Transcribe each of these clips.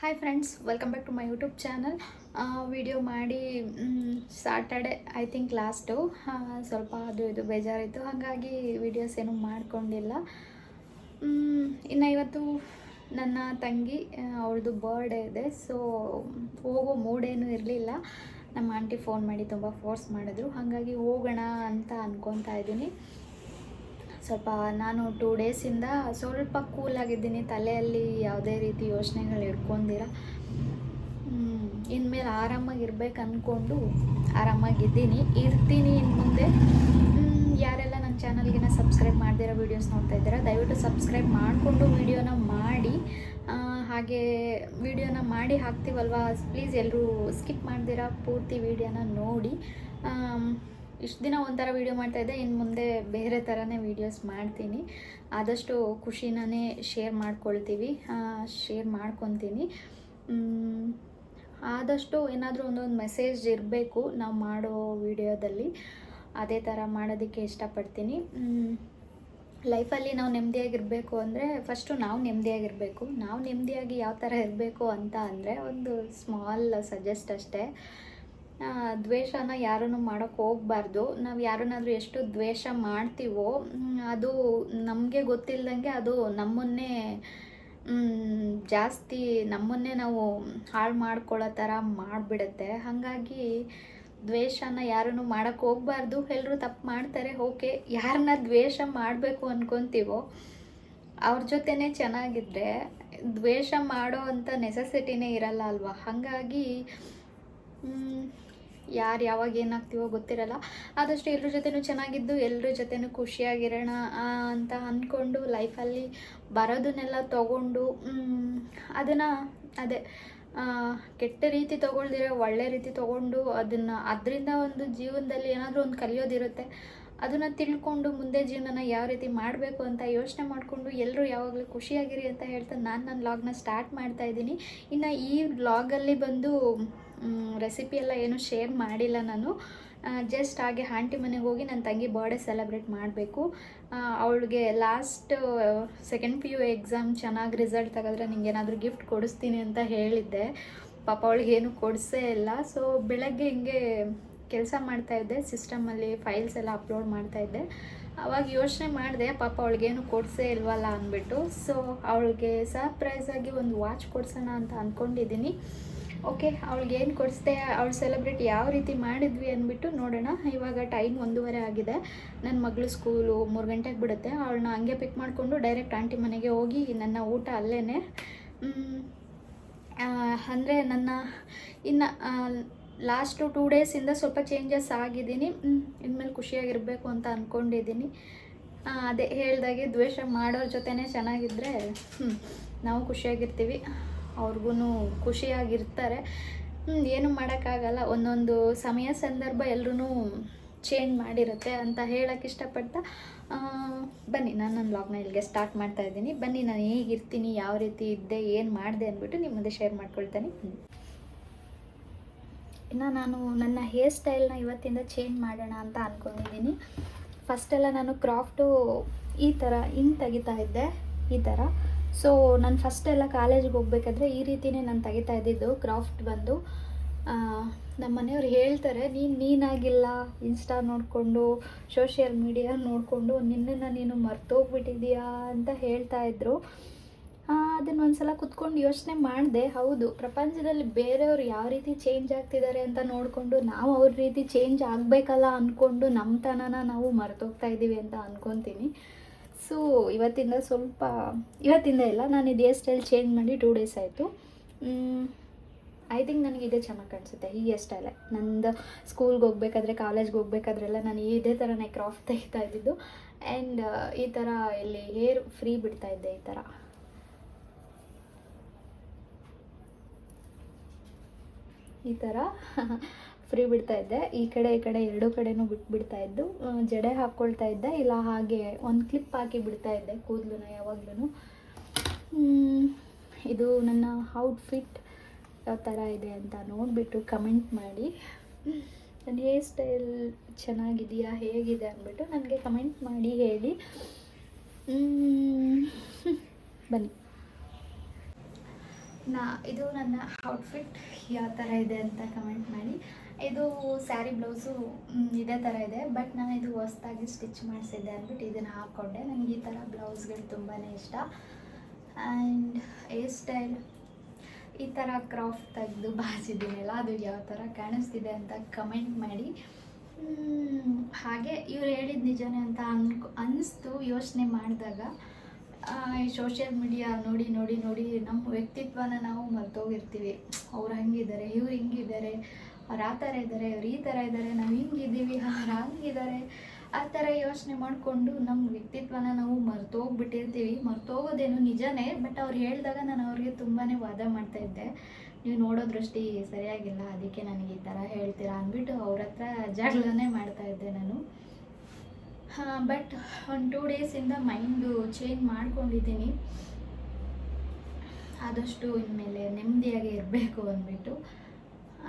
Hi friends welcome back to my YouTube channel video ಮಾಡಿ Saturday I think last ಸ್ವಲ್ಪ ಅದು ಇದು ಬೇಜಾರಿತ್ತು ಹಾಗಾಗಿ ವಿಡಿಯೋಸ್ ಏನೂ ಮಾಡಿಕೊಂಡಿಲ್ಲ. ಇನ್ನು ಇವತ್ತು ನನ್ನ ತಂಗಿ ಅವಳದು ಬರ್ಡೇ ಇದೆ. ಸೊ ಹೋಗೋ ಮೂಡೇನು ಇರಲಿಲ್ಲ. ನಮ್ಮ ಆಂಟಿ ಫೋನ್ ಮಾಡಿ ತುಂಬ ಫೋರ್ಸ್ ಮಾಡಿದ್ರು. ಹಾಗಾಗಿ ಹೋಗೋಣ ಅಂತ ಅಂದ್ಕೊತಾ ಇದ್ದೀನಿ. ಸ್ವಲ್ಪ ನಾನು ಟೂ ಡೇಸಿಂದ ಸ್ವಲ್ಪ ಕೂಲಾಗಿದ್ದೀನಿ ತಲೆಯಲ್ಲಿ ಯಾವುದೇ ರೀತಿ ಯೋಚನೆಗಳು ಇಟ್ಕೊಂಡಿರ. ಇನ್ಮೇಲೆ ಆರಾಮಾಗಿರ್ಬೇಕು ಅಂದ್ಕೊಂಡು ಆರಾಮಾಗಿದ್ದೀನಿ ಇರ್ತೀನಿ ಇನ್ನು ಮುಂದೆ. ಯಾರೆಲ್ಲ ನನ್ನ ಚಾನಲ್ಗಿನ ಸಬ್ಸ್ಕ್ರೈಬ್ ಮಾಡ್ದಿರೋ ವೀಡಿಯೋಸ್ ನೋಡ್ತಾ ಇದ್ದೀರಾ, ದಯವಿಟ್ಟು ಸಬ್ಸ್ಕ್ರೈಬ್ ಮಾಡಿಕೊಂಡು ವೀಡಿಯೋನ ಮಾಡಿ. ಹಾಗೆ ವಿಡಿಯೋನ ಮಾಡಿ ಹಾಕ್ತೀವಲ್ವಾ? ಪ್ಲೀಸ್ ಎಲ್ಲರೂ ಸ್ಕಿಪ್ ಮಾಡ್ದಿರ, ಪೂರ್ತಿ ವೀಡಿಯೋನ ನೋಡಿ. ಇಷ್ಟು ದಿನ ಒಂಥರ ವೀಡಿಯೋ ಮಾಡ್ತಾಯಿದ್ದೆ ಇನ್ನು ಮುಂದೆ ಬೇರೆ ಥರನೇ ವೀಡಿಯೋಸ್ ಮಾಡ್ತೀನಿ. ಆದಷ್ಟು ಖುಷಿನೇ ಶೇರ್ ಮಾಡ್ಕೊಳ್ತೀವಿ. ಶೇರ್ ಮಾಡ್ಕೊತೀನಿ. ಆದಷ್ಟು ಏನಾದರೂ ಒಂದೊಂದು ಮೆಸೇಜ್ ಇರಬೇಕು ನಾವು ಮಾಡೋ ವಿಡಿಯೋದಲ್ಲಿ ಅದೇ ಥರ ಮಾಡೋದಕ್ಕೆ ಇಷ್ಟಪಡ್ತೀನಿ. ಲೈಫಲ್ಲಿ ನಾವು ನೆಮ್ಮದಿಯಾಗಿರಬೇಕು ಅಂದರೆ ಫಸ್ಟು ನಾವು ನೆಮ್ಮದಿಯಾಗಿರಬೇಕು. ನಾವು ನೆಮ್ಮದಿಯಾಗಿ ಯಾವ ಥರ ಇರಬೇಕು ಅಂತ ಅಂದರೆ ಒಂದು ಸ್ಮಾಲ್ ಸಜೆಸ್ಟ್ ಅಷ್ಟೇ. ದ್ವೇಷನ ಯಾರನ್ನು ಮಾಡೋಕ್ಕೆ ಹೋಗಬಾರ್ದು. ನಾವು ಯಾರನ್ನಾದರೂ ಎಷ್ಟು ದ್ವೇಷ ಮಾಡ್ತೀವೋ ಅದು ನಮಗೆ ಗೊತ್ತಿಲ್ಲದಂಗೆ ಅದು ನಮ್ಮನ್ನೇ ಜಾಸ್ತಿ ನಮ್ಮನ್ನೇ ನಾವು ಹಾಳು ಮಾಡ್ಕೊಳ್ಳೋ ಥರ ಮಾಡಿಬಿಡುತ್ತೆ. ಹಾಗಾಗಿ ದ್ವೇಷನ ಯಾರನ್ನು ಮಾಡೋಕ್ಕೆ ಹೋಗಬಾರ್ದು. ಎಲ್ಲರೂ ತಪ್ಪು ಮಾಡ್ತಾರೆ. ಓಕೆ, ಯಾರನ್ನ ದ್ವೇಷ ಮಾಡಬೇಕು ಅನ್ಕೊತೀವೋ, ಅವ್ರ ಜೊತೆನೇ ಚೆನ್ನಾಗಿದ್ದರೆ ದ್ವೇಷ ಮಾಡೋ ಅಂಥ ನೆಸೆಸಿಟಿನೇ ಇರಲ್ಲ ಅಲ್ವಾ? ಹಾಗಾಗಿ ಯಾರು ಯಾವಾಗ ಏನಾಗ್ತೀವೋ ಗೊತ್ತಿರಲ್ಲ. ಆದಷ್ಟು ಎಲ್ಲರ ಜೊತೆನೂ ಚೆನ್ನಾಗಿದ್ದು ಎಲ್ಲರ ಜೊತೆನೂ ಖುಷಿಯಾಗಿರೋಣ ಅಂತ ಅಂದ್ಕೊಂಡು ಲೈಫಲ್ಲಿ ಬರೋದನ್ನೆಲ್ಲ ತಗೊಂಡು ಅದನ್ನು ಅದೇ ಕೆಟ್ಟ ರೀತಿ ತೊಗೊಳ್ದಿರೋ, ಒಳ್ಳೆ ರೀತಿ ತೊಗೊಂಡು ಅದನ್ನು, ಅದರಿಂದ ಒಂದು ಜೀವನದಲ್ಲಿ ಏನಾದರೂ ಒಂದು ಕಲಿಯೋದಿರುತ್ತೆ. ಅದನ್ನು ತಿಳ್ಕೊಂಡು ಮುಂದೆ ಜೀವನನ ಯಾವ ರೀತಿ ಮಾಡಬೇಕು ಅಂತ ಯೋಚನೆ ಮಾಡಿಕೊಂಡು ಎಲ್ಲರೂ ಯಾವಾಗಲೂ ಖುಷಿಯಾಗಿರಿ ಅಂತ ಹೇಳ್ತಾ ನಾನು ನನ್ನ ವ್ಲಾಗ್ನ ಸ್ಟಾರ್ಟ್ ಮಾಡ್ತಾ ಇದ್ದೀನಿ. ಇನ್ನು ಈ ವ್ಲಾಗಲ್ಲಿ ಬಂದು ರೆಸಿಪಿ ಎಲ್ಲ ಏನು ಶೇರ್ ಮಾಡಿಲ್ಲ ನಾನು. ಜಸ್ಟ್ ಹಾಗೆ ಆಂಟಿ ಮನೆಗೆ ಹೋಗಿ ನನ್ನ ತಂಗಿ ಬರ್ಡೇ ಸೆಲೆಬ್ರೇಟ್ ಮಾಡಬೇಕು. ಅವಳಿಗೆ last second P U exam ಚೆನ್ನಾಗಿ ರಿಸಲ್ಟ್ ತೆಗೆದ್ರೆ ನಿಂಗೆ ಏನಾದರೂ ಗಿಫ್ಟ್ ಕೊಡಿಸ್ತೀನಿ ಅಂತ ಹೇಳಿದ್ದೆ. ಪಾಪ ಅವಳಿಗೆ ಏನು ಕೊಡಿಸೇ ಇಲ್ಲ. ಸೊ ಬೆಳಗ್ಗೆ ಹಿಂಗೆ ಕೆಲಸ ಮಾಡ್ತಾಯಿದ್ದೆ ಸಿಸ್ಟಮಲ್ಲಿ ಫೈಲ್ಸ್ ಎಲ್ಲ ಅಪ್ಲೋಡ್ ಮಾಡ್ತಾಯಿದ್ದೆ ಅವಾಗ ಯೋಚನೆ ಮಾಡಿದೆ, ಪಾಪ ಅವಳಿಗೇನು ಕೊಡಿಸೇ ಇಲ್ವಲ್ಲ ಅಂದ್ಬಿಟ್ಟು. ಸೊ ಅವಳಿಗೆ ಸರ್ಪ್ರೈಸಾಗಿ ಒಂದು ವಾಚ್ ಕೊಡ್ಸೋಣ ಅಂತ ಅಂದ್ಕೊಂಡಿದ್ದೀನಿ ಓಕೆ, ಅವಳಿಗೆ ಏನು ಕೊಡಿಸ್ದೆ, ಅವಳು ಸೆಲೆಬ್ರೇಟ್ ಯಾವ ರೀತಿ ಮಾಡಿದ್ವಿ ಅಂದ್ಬಿಟ್ಟು ನೋಡೋಣ. ಇವಾಗ ಟೈಮ್ ಒಂದೂವರೆ ಆಗಿದೆ. ನನ್ನ ಮಗಳು ಸ್ಕೂಲು ಮೂರು ಗಂಟೆಗೆ ಬಿಡುತ್ತೆ. ಅವಳನ್ನ ಹಂಗೆ ಪಿಕ್ ಮಾಡಿಕೊಂಡು ಡೈರೆಕ್ಟ್ ಆಂಟಿ ಮನೆಗೆ ಹೋಗಿ ನನ್ನ ಊಟ ಅಲ್ಲೇ ಅಂದರೆ ನನ್ನ ಇನ್ನು ಲಾಸ್ಟು ಟೂ ಡೇಸಿಂದ ಸ್ವಲ್ಪ ಚೇಂಜಸ್ ಆಗಿದ್ದೀನಿ. ಇನ್ಮೇಲೆ ಖುಷಿಯಾಗಿರಬೇಕು ಅಂತ ಅಂದ್ಕೊಂಡಿದ್ದೀನಿ ಅದೇ ಹೇಳ್ದಾಗೆ ದ್ವೇಷ ಮಾಡೋರ ಜೊತೆನೇ ಚೆನ್ನಾಗಿದ್ದರೆ ನಾವು ಖುಷಿಯಾಗಿರ್ತೀವಿ. ಅವ್ರಿಗೂ ಖುಷಿಯಾಗಿರ್ತಾರೆ. ಏನು ಮಾಡೋಕ್ಕಾಗಲ್ಲ. ಒಂದೊಂದು ಸಮಯ ಸಂದರ್ಭ ಎಲ್ಲರೂ ಚೇಂಜ್ ಮಾಡಿರುತ್ತೆ ಅಂತ ಹೇಳಕ್ಕೆ ಇಷ್ಟಪಡ್ತಾ ಬನ್ನಿ, ನಾನು ನನ್ನ ಬ್ಲಾಗ್ನ ಇಲ್ಲಿಗೆ ಸ್ಟಾರ್ಟ್ ಮಾಡ್ತಾ ಇದ್ದೀನಿ. ಬನ್ನಿ, ನಾನು ಹೇಗಿರ್ತೀನಿ, ಯಾವ ರೀತಿ ಇದ್ದೆ, ಏನು ಮಾಡಿದೆ ಅಂದ್ಬಿಟ್ಟು ನಿಮ್ಮ ಮುಂದೆ ಶೇರ್ ಮಾಡ್ಕೊಳ್ತೇನೆ. ಇನ್ನು ನಾನು ನನ್ನ ಹೇರ್ ಸ್ಟೈಲ್ನ ಇವತ್ತಿಂದ ಚೇಂಜ್ ಮಾಡೋಣ ಅಂತ ಅಂದ್ಕೊಂಡಿದ್ದೀನಿ ಫಸ್ಟೆಲ್ಲ ನಾನು ಕ್ರಾಫ್ಟು ಈ ಥರ ಹಿಂಗೆ ತೆಗಿತಾ ಇದ್ದೆ, ಈ ಥರ ಸೊ ನಾನು ಫಸ್ಟೆಲ್ಲ ಕಾಲೇಜಿಗೆ ಹೋಗ್ಬೇಕಾದ್ರೆ ಈ ರೀತಿಯೇ ನಾನು ತೆಗಿತಾ ಇದ್ದಿದ್ದು ಕ್ರಾಫ್ಟ್ ಬಂದು. ನಮ್ಮ ಮನೆಯವ್ರು ಹೇಳ್ತಾರೆ, ನೀನು, ನೀನಾಗಿಲ್ಲ ಇನ್ಸ್ಟಾ ನೋಡಿಕೊಂಡು ಸೋಷಿಯಲ್ ಮೀಡಿಯಾ ನೋಡಿಕೊಂಡು, ನಿನ್ನನ್ನು ನೀನು ಮರ್ತೋಗ್ಬಿಟ್ಟಿದೀಯಾ ಅಂತ ಹೇಳ್ತಾ ಇದ್ದರು ಅದನ್ನು ಒಂದ್ಸಲ ಕುತ್ಕೊಂಡು ಯೋಚನೆ ಮಾಡಿದೆ, ಹೌದು, ಪ್ರಪಂಚದಲ್ಲಿ ಬೇರೆಯವ್ರು ಯಾವ ರೀತಿ ಚೇಂಜ್ ಆಗ್ತಿದ್ದಾರೆ ಅಂತ ನೋಡಿಕೊಂಡು, ನಾವು ಅವ್ರ ರೀತಿ ಚೇಂಜ್ ಆಗಬೇಕಲ್ಲ ಅಂದ್ಕೊಂಡು ನಮ್ಮತನನ ನಾವು ಮರೆತೋಗ್ತಾ ಇದ್ದೀವಿ ಅಂತ ಅಂದ್ಕೊತೀನಿ ಸೊ ಇವತ್ತಿಂದ ಸ್ವಲ್ಪ, ಇವತ್ತಿಂದ ಇಲ್ಲ, ನಾನು ಇದೇ ಸ್ಟೈಲ್ ಚೇಂಜ್ ಮಾಡಿ ಟೂ ಡೇಸ್ ಆಯಿತು. ಐ ಥಿಂಕ್ ನನಗೆ ಇದೇ ಚೆನ್ನಾಗಿ ಕಾಣಿಸುತ್ತೆ ಈ ಹೇರ್ ಸ್ಟೈಲೇ ನಂದು ಸ್ಕೂಲ್ಗೆ ಹೋಗ್ಬೇಕಾದ್ರೆ ಕಾಲೇಜ್ಗೆ ಹೋಗ್ಬೇಕಾದ್ರೆಲ್ಲ ನಾನು ಇದೇ ಥರನೇ ಕ್ರಾಫ್ಟ್ ತೆಗಿತಾ ಇದ್ದಿದ್ದು. ಆ್ಯಂಡ್ ಈ ಥರ ಇಲ್ಲಿ ಹೇರ್ ಫ್ರೀ ಬಿಡ್ತಾ ಇದ್ದೆ ಈ ಥರ ಈ ಥರ ಫ್ರೀ ಬಿಡ್ತಾ ಇದ್ದೆ. ಈ ಕಡೆ ಈ ಕಡೆ ಎರಡೂ ಕಡೆನೂ ಬಿಟ್ಬಿಡ್ತಾ ಇದ್ದು ಜಡೆ ಹಾಕ್ಕೊಳ್ತಾ ಇದ್ದೆ. ಇಲ್ಲ, ಹಾಗೆ ಒಂದು ಕ್ಲಿಪ್ ಹಾಕಿ ಬಿಡ್ತಾ ಇದ್ದೆ ಕೂದಲನ್ನ ಯಾವಾಗ್ಲೂ ಇದು ನನ್ನ ಔಟ್ಫಿಟ್ ಯಾವ ಥರ ಇದೆ ಅಂತ ನೋಡಿಬಿಟ್ಟು ಕಮೆಂಟ್ ಮಾಡಿ. ನನ್ನ ಹೇರ್ ಸ್ಟೈಲ್ ಚೆನ್ನಾಗಿದೆಯಾ, ಹೇಗಿದೆ ಅಂದ್ಬಿಟ್ಟು ನನಗೆ ಕಮೆಂಟ್ ಮಾಡಿ ಹೇಳಿ. ಬನ್ನಿ. ನಾ, ಇದು ನನ್ನ ಔಟ್ಫಿಟ್ ಯಾವ ಥರ ಇದೆ ಅಂತ ಕಮೆಂಟ್ ಮಾಡಿ. ಇದು ಸ್ಯಾರಿ ಬ್ಲೌಸು ಇದೇ ಥರ ಇದೆ. ಬಟ್ ನಾನು ಇದು ಹೊಸ್ದಾಗಿ ಸ್ಟಿಚ್ ಮಾಡಿಸಿದ್ದೆ ಅಂದ್ಬಿಟ್ಟು ಇದನ್ನು ಹಾಕ್ಕೊಂಡೆ. ನನಗೆ ಈ ಥರ ಬ್ಲೌಸ್ಗಳು ತುಂಬಾ ಇಷ್ಟ. ಆ್ಯಂಡ್ ಹೇರ್ ಸ್ಟೈಲ್ ಈ ಥರ ಕ್ರಾಫ್ಟ್ ತೆಗೆದು ಬಾಸಿದ್ದೀನಲ್ಲ ಅದು ಯಾವ ಥರ ಕಾಣಿಸ್ತಿದೆ ಅಂತ ಕಮೆಂಟ್ ಮಾಡಿ. ಹಾಗೆ ಇವ್ರು ಹೇಳಿದ ನಿಜನೇ ಅಂತ ಅನ್ಕೊ ಅನ್ನಿಸ್ತು ಯೋಚನೆ ಮಾಡಿದಾಗ. ಈ ಸೋಷಿಯಲ್ ಮೀಡಿಯಾ ನೋಡಿ ನೋಡಿ ನೋಡಿ ನಮ್ಮ ವ್ಯಕ್ತಿತ್ವನ ನಾವು ಮರ್ತೋಗಿರ್ತೀವಿ. ಅವ್ರು ಹಂಗಿದ್ದಾರೆ, ಇವ್ರು ಹಿಂಗಿದ್ದಾರೆ, ಅವ್ರು ಆ ಥರ ಇದ್ದಾರೆ, ಅವ್ರು ಈ ಥರ ಇದ್ದಾರೆ, ನಾವು ಹಿಂಗಿದ್ದೀವಿ ಅವ್ರು ಹಂಗಿದ್ದಾರೆ. ಆ ಥರ ಯೋಚನೆ ಮಾಡಿಕೊಂಡು ನಮ್ಮ ವ್ಯಕ್ತಿತ್ವನ ನಾವು ಮರ್ತೋಗ್ಬಿಟ್ಟಿರ್ತೀವಿ. ಮರ್ತೋಗೋದೇನು ನಿಜನೇ ಬಟ್ ಅವ್ರು ಹೇಳಿದಾಗ ನಾನು ಅವ್ರಿಗೆ ತುಂಬಾ ವಾದ ಮಾಡ್ತಾ ಇದ್ದೆ. ನೀವು ನೋಡೋ ದೃಷ್ಟಿ ಸರಿಯಾಗಿಲ್ಲ, ಅದಕ್ಕೆ ನನಗೆ ಈ ಥರ ಹೇಳ್ತೀರಾ ಅಂದ್ಬಿಟ್ಟು ಅವ್ರ ಹತ್ರ ಮಾಡ್ತಾ ಇದ್ದೆ ನಾನು. ಬಟ್ ಒಂದು ಟೂ ಡೇಸಿಂದ ಮೈಂಡು ಚೇಂಜ್ ಮಾಡ್ಕೊಂಡಿದ್ದೀನಿ. ಆದಷ್ಟು ಇನ್ಮೇಲೆ ನೆಮ್ಮದಿಯಾಗಿ ಇರಬೇಕು ಅಂದ್ಬಿಟ್ಟು.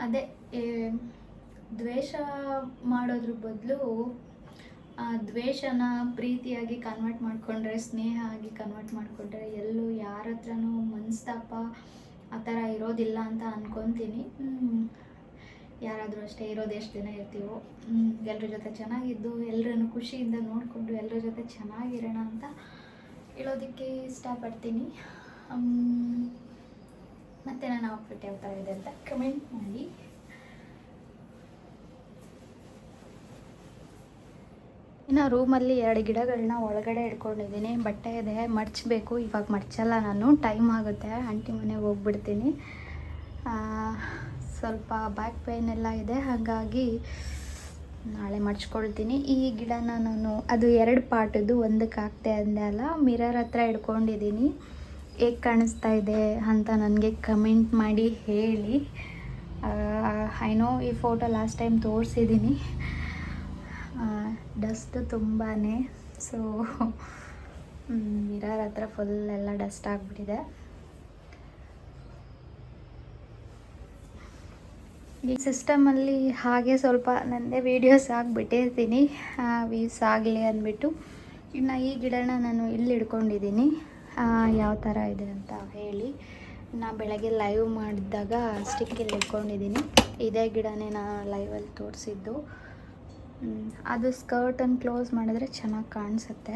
ಅದೇ ದ್ವೇಷ ಮಾಡೋದ್ರ ಬದಲು ದ್ವೇಷನ ಪ್ರೀತಿಯಾಗಿ ಕನ್ವರ್ಟ್ ಮಾಡಿಕೊಂಡ್ರೆ, ಸ್ನೇಹ ಆಗಿ ಕನ್ವರ್ಟ್ ಮಾಡಿಕೊಂಡ್ರೆ, ಎಲ್ಲೂ ಯಾರ ಹತ್ರನೂ ಮನಸ್ತಾಪ ಆ ಥರ ಇರೋದಿಲ್ಲ ಅಂತ ಅನ್ಕೊತೀನಿ. ಯಾರಾದರೂ ಅಷ್ಟೇ ಇರೋದು ಎಷ್ಟು ದಿನ ಇರ್ತೀವೋ ಎಲ್ಲರ ಜೊತೆ ಚೆನ್ನಾಗಿದ್ದು ಎಲ್ಲರನ್ನು ಖುಷಿಯಿಂದ ನೋಡಿಕೊಂಡು ಎಲ್ಲರ ಜೊತೆ ಚೆನ್ನಾಗಿರೋಣ ಅಂತ ಹೇಳೋದಕ್ಕೆ ಇಷ್ಟಪಡ್ತೀನಿ. ಮತ್ತೆ ನನ್ನ ಔಟ್ಫಿಟ್ ಯಾವ ಥರ ಇದೆ ಅಂತ ಕಮೆಂಟ್ ಮಾಡಿ. ಇನ್ನು ರೂಮಲ್ಲಿ ಎರಡು ಗಿಡಗಳನ್ನ ಒಳಗಡೆ ಇಟ್ಕೊಂಡಿದ್ದೀನಿ ಬಟ್ಟೆ ಇದೆ ಮಡ್ಚಬೇಕು ಇವಾಗ ಮಡ್ಚಲ್ಲ ನಾನು. ಟೈಮ್ ಆಗುತ್ತೆ. ಆಂಟಿ ಮನೆಗೆ ಹೋಗ್ಬಿಡ್ತೀನಿ. ಸ್ವಲ್ಪ ಬ್ಯಾಕ್ ಪೇನ್ ಎಲ್ಲ ಇದೆ, ಹಾಗಾಗಿ ನಾಳೆ ಮಡ್ಚ್ಕೊಳ್ತೀನಿ. ಈ ಗಿಡನ ನಾನು, ಅದು ಎರಡು ಪಾಟದ್ದು ಒಂದಕ್ಕೆ ಹಾಕ್ತೆ ಅಂದೆ ಅಲ್ಲ ಮಿರರ್ ಹತ್ರ ಇಡ್ಕೊಂಡಿದ್ದೀನಿ. ಹೇಗೆ ಕಾಣಿಸ್ತಾ ಇದೆ ಅಂತ ನನಗೆ ಕಮೆಂಟ್ ಮಾಡಿ ಹೇಳಿ. ಐ ನೋ ಈ ಫೋಟೋ ಲಾಸ್ಟ್ ಟೈಮ್ ತೋರಿಸಿದ್ದೀನಿ. ಡಸ್ಟ್ ತುಂಬಾ ಸೊ ಮಿರರ್ ಹತ್ರ ಫುಲ್ ಎಲ್ಲ ಡಸ್ಟ್ ಆಗಿಬಿಟ್ಟಿದೆ. ಈ ಸಿಸ್ಟಮಲ್ಲಿ ಹಾಗೆ ಸ್ವಲ್ಪ ನನ್ನದೇ ವೀಡಿಯೋಸ್ ಆಗಿಬಿಟ್ಟಿರ್ತೀನಿ. ವ್ಯೂಸ್ ಆಗಲಿ ಅಂದ್ಬಿಟ್ಟು. ಇನ್ನು ಈ ಗಿಡನ ನಾನು ಇಲ್ಲಿ ಇಡ್ಕೊಂಡಿದ್ದೀನಿ. ಯಾವ ಥರ ಇದೆ ಅಂತ ಹೇಳಿ. ನಾ ಬೆಳಗ್ಗೆ ಲೈವ್ ಮಾಡಿದಾಗ ಸ್ಟಿಕ್ಕಲ್ಲಿ ಇಟ್ಕೊಂಡಿದ್ದೀನಿ. ಇದೇ ಗಿಡನೇ ನಾನು ಲೈವಲ್ಲಿ ತೋರಿಸಿದ್ದು. ಅದು ಸ್ಕರ್ಟನ್ನು ಕ್ಲೋಸ್ ಮಾಡಿದ್ರೆ ಚೆನ್ನಾಗಿ ಕಾಣಿಸುತ್ತೆ.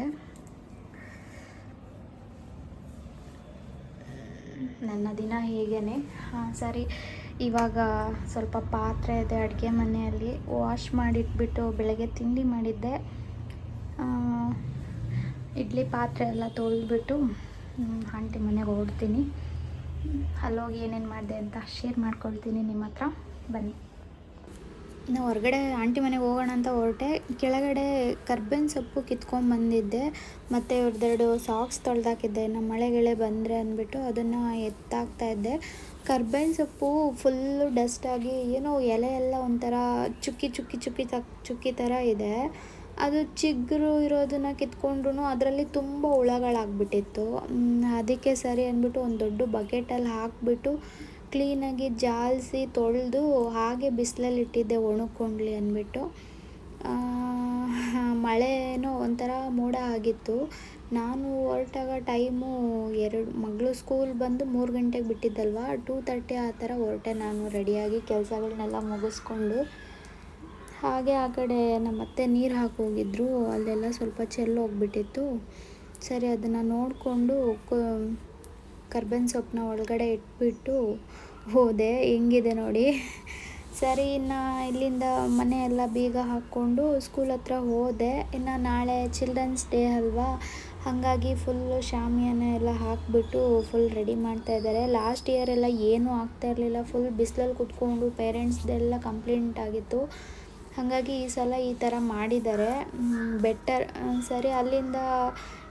ನನ್ನ ದಿನ ಹೀಗೇ ಹಾಂ, ಸರಿ. ಇವಾಗ ಸ್ವಲ್ಪ ಪಾತ್ರೆ ಇದೆ, ಅಡುಗೆ ಮನೆಯಲ್ಲಿ. ವಾಶ್ ಮಾಡಿಟ್ಬಿಟ್ಟು ಬೆಳಗ್ಗೆ ತಿಂಡಿ ಮಾಡಿದ್ದೆ. ಇಡ್ಲಿ ಪಾತ್ರೆ ಎಲ್ಲ ತೊಳೆದ್ಬಿಟ್ಟು ಆಂಟಿ ಮನೆಗೆ ಹೊರಡ್ತೀನಿ ಅಲ್ಲೋಗಿ ಏನೇನು ಮಾಡಿದೆ ಅಂತ ಶೇರ್ ಮಾಡ್ಕೊಳ್ತೀನಿ ನಿಮ್ಮ ಹತ್ರ. ಬನ್ನಿ. ಇನ್ನು ಹೊರಗಡೆ ಆಂಟಿ ಮನೆಗೆ ಹೋಗೋಣ ಅಂತ ಹೊರಟೆ. ಕೆಳಗಡೆ ಕರ್ಬೇವಿನ ಸೊಪ್ಪು ಕಿತ್ಕೊಂಡು ಬಂದಿದ್ದೆ. ಮತ್ತು ಇವ್ರದ್ದೆರಡು ಸಾಕ್ಸ್ ತೊಳೆದಾಕಿದ್ದೆ. ನಮ್ಮ ಮಳೆಗೆಳೆ ಬಂದರೆ ಅಂದ್ಬಿಟ್ಟು ಅದನ್ನು ಎತ್ತಾಕ್ತಾ ಇದ್ದೆ. ಕರ್ಬೇವಿನ ಸೊಪ್ಪು ಫುಲ್ಲು ಡಸ್ಟಾಗಿ ಏನೋ ಎಲೆ ಎಲ್ಲ ಒಂಥರ ಚುಕ್ಕಿ ಚುಕ್ಕಿ ಚುಕ್ಕಿ ತಕ್, ಚುಕ್ಕಿ ಥರ ಇದೆ. ಅದು ಚಿಗುರು ಇರೋದನ್ನ ಕಿತ್ಕೊಂಡ್ರು ಅದರಲ್ಲಿ ತುಂಬ ಹುಳಗಳಾಗ್ಬಿಟ್ಟಿತ್ತು. ಅದಕ್ಕೆ ಸರಿ ಅಂದ್ಬಿಟ್ಟು ಒಂದು ದೊಡ್ಡ ಬಕೆಟಲ್ಲಿ ಹಾಕಿಬಿಟ್ಟು ಕ್ಲೀನಾಗಿ ಜಾಲಿಸಿ ತೊಳೆದು ಹಾಗೆ ಬಿಸಿಲಲ್ಲಿ ಇಟ್ಟಿದ್ದೆ ಒಣಕೊಂಡ್ಲಿ ಅಂದ್ಬಿಟ್ಟು. ಮಳೆನೋ ಒಂಥರ ಮೋಡ ಆಗಿತ್ತು. ನಾನು ಹೊರಟಾಗ ಟೈಮು ಎರಡು, ಮಗಳು ಸ್ಕೂಲ್ ಬಂದು ಮೂರು ಗಂಟೆಗೆ ಬಿಟ್ಟಿದ್ದಲ್ವ? ಟೂ ತರ್ಟಿ ಆ ಥರ ಹೊರಟೆ ನಾನು ರೆಡಿಯಾಗಿ ಕೆಲಸಗಳನ್ನೆಲ್ಲ ಮುಗಿಸ್ಕೊಂಡು. ಹಾಗೆ ಆ ಕಡೆ ನಮ್ಮ ಅತ್ತೆ ನೀರು ಹಾಕೋಗಿದ್ರು ಅಲ್ಲೆಲ್ಲ ಸ್ವಲ್ಪ ಚೆಲ್ಲೋಗ್ಬಿಟ್ಟಿತ್ತು ಸರಿ, ಅದನ್ನು ನೋಡಿಕೊಂಡು ಕರ್ಬೇವಿನ ಸೊಪ್ಪನ್ನ ಒಳಗಡೆ ಇಟ್ಬಿಟ್ಟು ಹೋದೆ. ಹೆಂಗಿದೆ ನೋಡಿ. ಸರಿ, ಇನ್ನು ಇಲ್ಲಿಂದ ಮನೆ ಎಲ್ಲ ಬೀಗ ಹಾಕ್ಕೊಂಡು ಸ್ಕೂಲ್ ಹತ್ರ ಹೋದೆ. ಇನ್ನು ನಾಳೆ ಚಿಲ್ಡ್ರನ್ಸ್ ಡೇ ಅಲ್ವಾ? ಹಾಗಾಗಿ ಫುಲ್ಲು ಶಾಮಿಯಾನ ಎಲ್ಲ ಹಾಕಿಬಿಟ್ಟು ಫುಲ್ ರೆಡಿ ಮಾಡ್ತಾ ಇದ್ದಾರೆ. ಲಾಸ್ಟ್ ಇಯರ್ ಎಲ್ಲ ಏನೂ ಆಗ್ತಾ ಇರಲಿಲ್ಲ. ಫುಲ್ ಬಿಸಿಲಲ್ಲಿ ಕುತ್ಕೊಂಡು ಪೇರೆಂಟ್ಸ್ದೆಲ್ಲ ಕಂಪ್ಲೇಂಟ್ ಆಗಿತ್ತು. ಹಾಗಾಗಿ ಈ ಸಲ ಈ ಥರ ಮಾಡಿದ್ದಾರೆ. ಬೆಟರ್ ಸರಿ, ಅಲ್ಲಿಂದ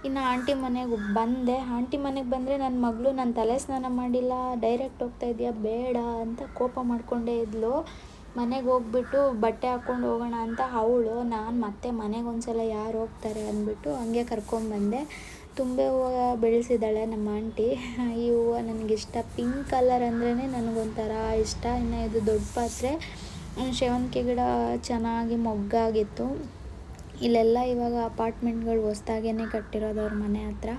ಇನ್ನು ಆಂಟಿ ಮನೆಗೆ ಬಂದೆ. ಆಂಟಿ ಮನೆಗೆ ಬಂದರೆ ನನ್ನ ಮಗಳು ನನ್ನ ತಲೆ ಸ್ನಾನ ಮಾಡಿಲ್ಲ. ಡೈರೆಕ್ಟ್ ಹೋಗ್ತಾ ಇದೆಯಾ? ಬೇಡ ಅಂತ ಕೋಪ ಮಾಡಿಕೊಂಡೇ ಇದ್ಲು. ಮನೆಗೆ ಹೋಗ್ಬಿಟ್ಟು ಬಟ್ಟೆ ಹಾಕ್ಕೊಂಡು ಹೋಗೋಣ ಅಂತ ಅವಳು, ನಾನು ಮತ್ತೆ ಮನೆಗೆ ಒಂದ್ಸಲ ಯಾರು ಹೋಗ್ತಾರೆ ಅಂದ್ಬಿಟ್ಟು ಹಂಗೆ ಕರ್ಕೊಂಡ್ಬಂದೆ ತುಂಬೆ ಹೂವು ಬೆಳೆಸಿದ್ದಾಳೆ ನಮ್ಮ ಆಂಟಿ. ಈ ಹೂವು ನನಗಿಷ್ಟ. ಪಿಂಕ್ ಕಲರ್ ಅಂದ್ರೇ ನನಗೊಂಥರ ಇಷ್ಟ. ಇನ್ನು ಇದು ದೊಡ್ಡ ಪಾತ್ರೆ. ಸೇವಂತಿಗೆ ಗಿಡ ಚೆನ್ನಾಗಿ ಮೊಗ್ಗಾಗಿತ್ತು. ಇಲ್ಲೆಲ್ಲ ಇವಾಗ ಅಪಾರ್ಟ್ಮೆಂಟ್ಗಳು ಹೊಸ್ದಾಗೇ ಕಟ್ಟಿರೋದು ಅವ್ರ ಮನೆ ಹತ್ರ.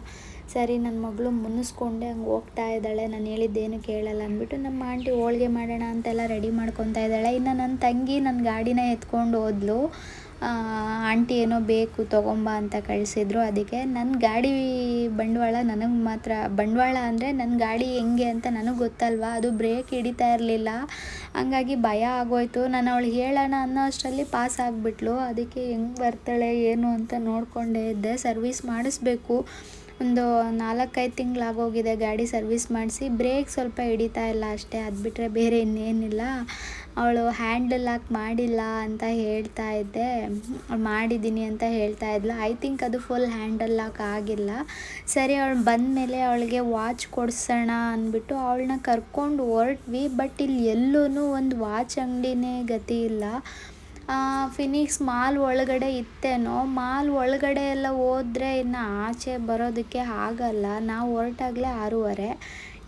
ಸರಿ ನನ್ನ ಮಗಳು ಮುನ್ನಿಸ್ಕೊಂಡೆ, ಹಂಗೆ ಹೋಗ್ತಾ ಇದ್ದಾಳೆ, ನಾನು ಹೇಳಿದ್ದೇನು ಕೇಳಲ್ಲ ಅಂದ್ಬಿಟ್ಟು ನಮ್ಮ ಆಂಟಿ ಹೋಳಿಗೆ ಮಾಡೋಣ ಅಂತೆಲ್ಲ ರೆಡಿ ಮಾಡ್ಕೊತಾ ಇದ್ದಾಳೆ. ಇನ್ನು ನನ್ನ ತಂಗಿ ನನ್ನ ಗಾಡಿನ ಎತ್ಕೊಂಡು ಹೋದ್ಲು. ಆಂಟಿ ಏನೋ ಬೇಕು ತೊಗೊಂಬ ಅಂತ ಕಳಿಸಿದ್ರು. ಅದಕ್ಕೆ ನನ್ನ ಗಾಡಿ ಬಂಡವಾಳ ನನಗೆ ಮಾತ್ರ, ಬಂಡವಾಳ ಅಂದರೆ ನನ್ನ ಗಾಡಿ ಹೆಂಗೆ ಅಂತ ನನಗೆ ಗೊತ್ತಲ್ವಾ? ಅದು ಬ್ರೇಕ್ ಹಿಡಿತಾ ಇರಲಿಲ್ಲ. ಹಂಗಾಗಿ ಭಯ ಆಗೋಯ್ತು. ನಾನು ಅವಳಿಗೆ ಹೇಳೋಣ ಅನ್ನೋ ಅಷ್ಟರಲ್ಲಿ ಪಾಸ್ ಆಗಿಬಿಟ್ಲು. ಅದಕ್ಕೆ ಹೆಂಗೆ ಬರ್ತಾಳೆ, ಏನು ಅಂತ ನೋಡಿಕೊಂಡೇ ಇದ್ದೆ. ಸರ್ವಿಸ್ ಮಾಡಿಸ್ಬೇಕು. ಒಂದು ನಾಲ್ಕೈದು ತಿಂಗಳಾಗೋಗಿದೆ ಗಾಡಿ ಸರ್ವಿಸ್ ಮಾಡಿಸಿ. ಬ್ರೇಕ್ ಸ್ವಲ್ಪ ಹಿಡಿತಾ ಇಲ್ಲ ಅಷ್ಟೇ, ಅದು ಬಿಟ್ಟರೆ ಬೇರೆ ಇನ್ನೇನಿಲ್ಲ. ಅವಳು ಹ್ಯಾಂಡಲ್ ಲಾಕ್ ಮಾಡಿಲ್ಲ ಅಂತ ಹೇಳ್ತಾ ಇದ್ದೆ. ಮಾಡಿದ್ದೀನಿ ಅಂತ ಹೇಳ್ತಾ ಇದ್ಲು. ಐ ಥಿಂಕ್ ಅದು ಫುಲ್ ಹ್ಯಾಂಡಲ್ ಲಾಕ್ ಆಗಿಲ್ಲ. ಸರಿ, ಅವಳು ಬಂದ ಮೇಲೆ ಅವಳಿಗೆ ವಾಚ್ ಕೊಡ್ಸೋಣ ಅಂದ್ಬಿಟ್ಟು ಅವಳನ್ನ ಕರ್ಕೊಂಡು ಹೊರಟ್ವಿ. ಬಟ್ ಇಲ್ಲಿ ಎಲ್ಲೂ ಒಂದು ವಾಚ್ ಅಂಗಡಿನೇ ಗತಿ ಇಲ್ಲ. ಫಿನಿಕ್ಸ್ ಮಾಲ್ ಒಳಗಡೆ ಇತ್ತೇನೋ, ಮಾಲ್ ಒಳಗಡೆ ಎಲ್ಲ ಹೋದ್ರೆ ಇನ್ನು ಆಚೆ ಬರೋದಕ್ಕೆ ಆಗಲ್ಲ. ನಾವು ಹೊರಟಾಗಲೇ ಆರೂವರೆ.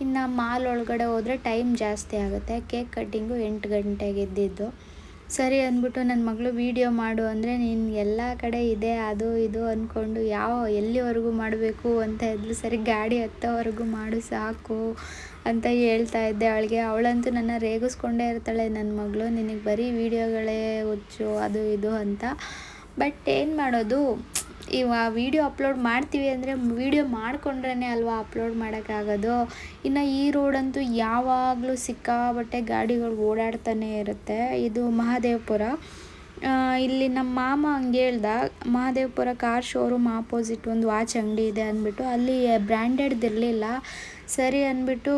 ಇನ್ನು ಮಾಲ್ ಒಳಗಡೆ ಹೋದರೆ ಟೈಮ್ ಜಾಸ್ತಿ ಆಗುತ್ತೆ. ಕೇಕ್ ಕಟ್ಟಿಂಗು ಎಂಟು ಗಂಟೆಗೆ ಇದ್ದಿದ್ದು ಸರಿ ಅಂದ್ಬಿಟ್ಟು ನನ್ನ ಮಗಳು ವೀಡಿಯೋ ಮಾಡು ಅಂದರೆ ನೀನು ಎಲ್ಲ ಕಡೆ ಇದೆ, ಅದು ಇದು ಅಂದ್ಕೊಂಡು ಯಾವ ಎಲ್ಲಿವರೆಗೂ ಮಾಡಬೇಕು ಅಂತ ಇದ್ಲು ಸರಿ ಗಾಡಿ ಹತ್ತೋವರೆಗೂ ಮಾಡು ಸಾಕು. ಅಂತ ಹೇಳ್ತಾ ಇದ್ದೆ ಅವಳಿಗೆ. ಅವಳಂತೂ ನನ್ನ ರೇಗಿಸ್ಕೊಂಡೇ ಇರ್ತಾಳೆ ನನ್ನ ಮಗಳು. ನಿನಗೆ ಬರೀ ವೀಡಿಯೋಗಳೇ ಹುಚ್ಚು, ಅದು ಇದು ಅಂತ. ಬಟ್ ಏನು ಮಾಡೋದು? ಇವ ವೀಡಿಯೋ ಅಪ್ಲೋಡ್ ಮಾಡ್ತೀವಿ ಅಂದರೆ ವೀಡಿಯೋ ಮಾಡಿಕೊಂಡ್ರೇ ಅಲ್ವಾ ಅಪ್ಲೋಡ್ ಮಾಡೋಕ್ಕಾಗೋದು? ಇನ್ನು ಈ ರೋಡಂತೂ ಯಾವಾಗಲೂ ಸಿಕ್ಕಾಬಟ್ಟೆ ಗಾಡಿಗಳು ಓಡಾಡ್ತಾನೆ ಇರುತ್ತೆ. ಇದು ಮಹಾದೇವಪುರ. ಇಲ್ಲಿ ನಮ್ಮ ಮಾಮ ಹಂಗೆ ಹೇಳ್ದ, ಮಹಾದೇವಪುರ ಕಾರ್ ಶೋರೂಮ್ ಆಪೋಸಿಟ್ ಒಂದು ವಾಚ್ ಅಂಗಡಿ ಇದೆ ಅಂದ್ಬಿಟ್ಟು. ಅಲ್ಲಿ ಬ್ರ್ಯಾಂಡೆಡ್ದಿರಲಿಲ್ಲ ಸರಿ ಅಂದ್ಬಿಟ್ಟು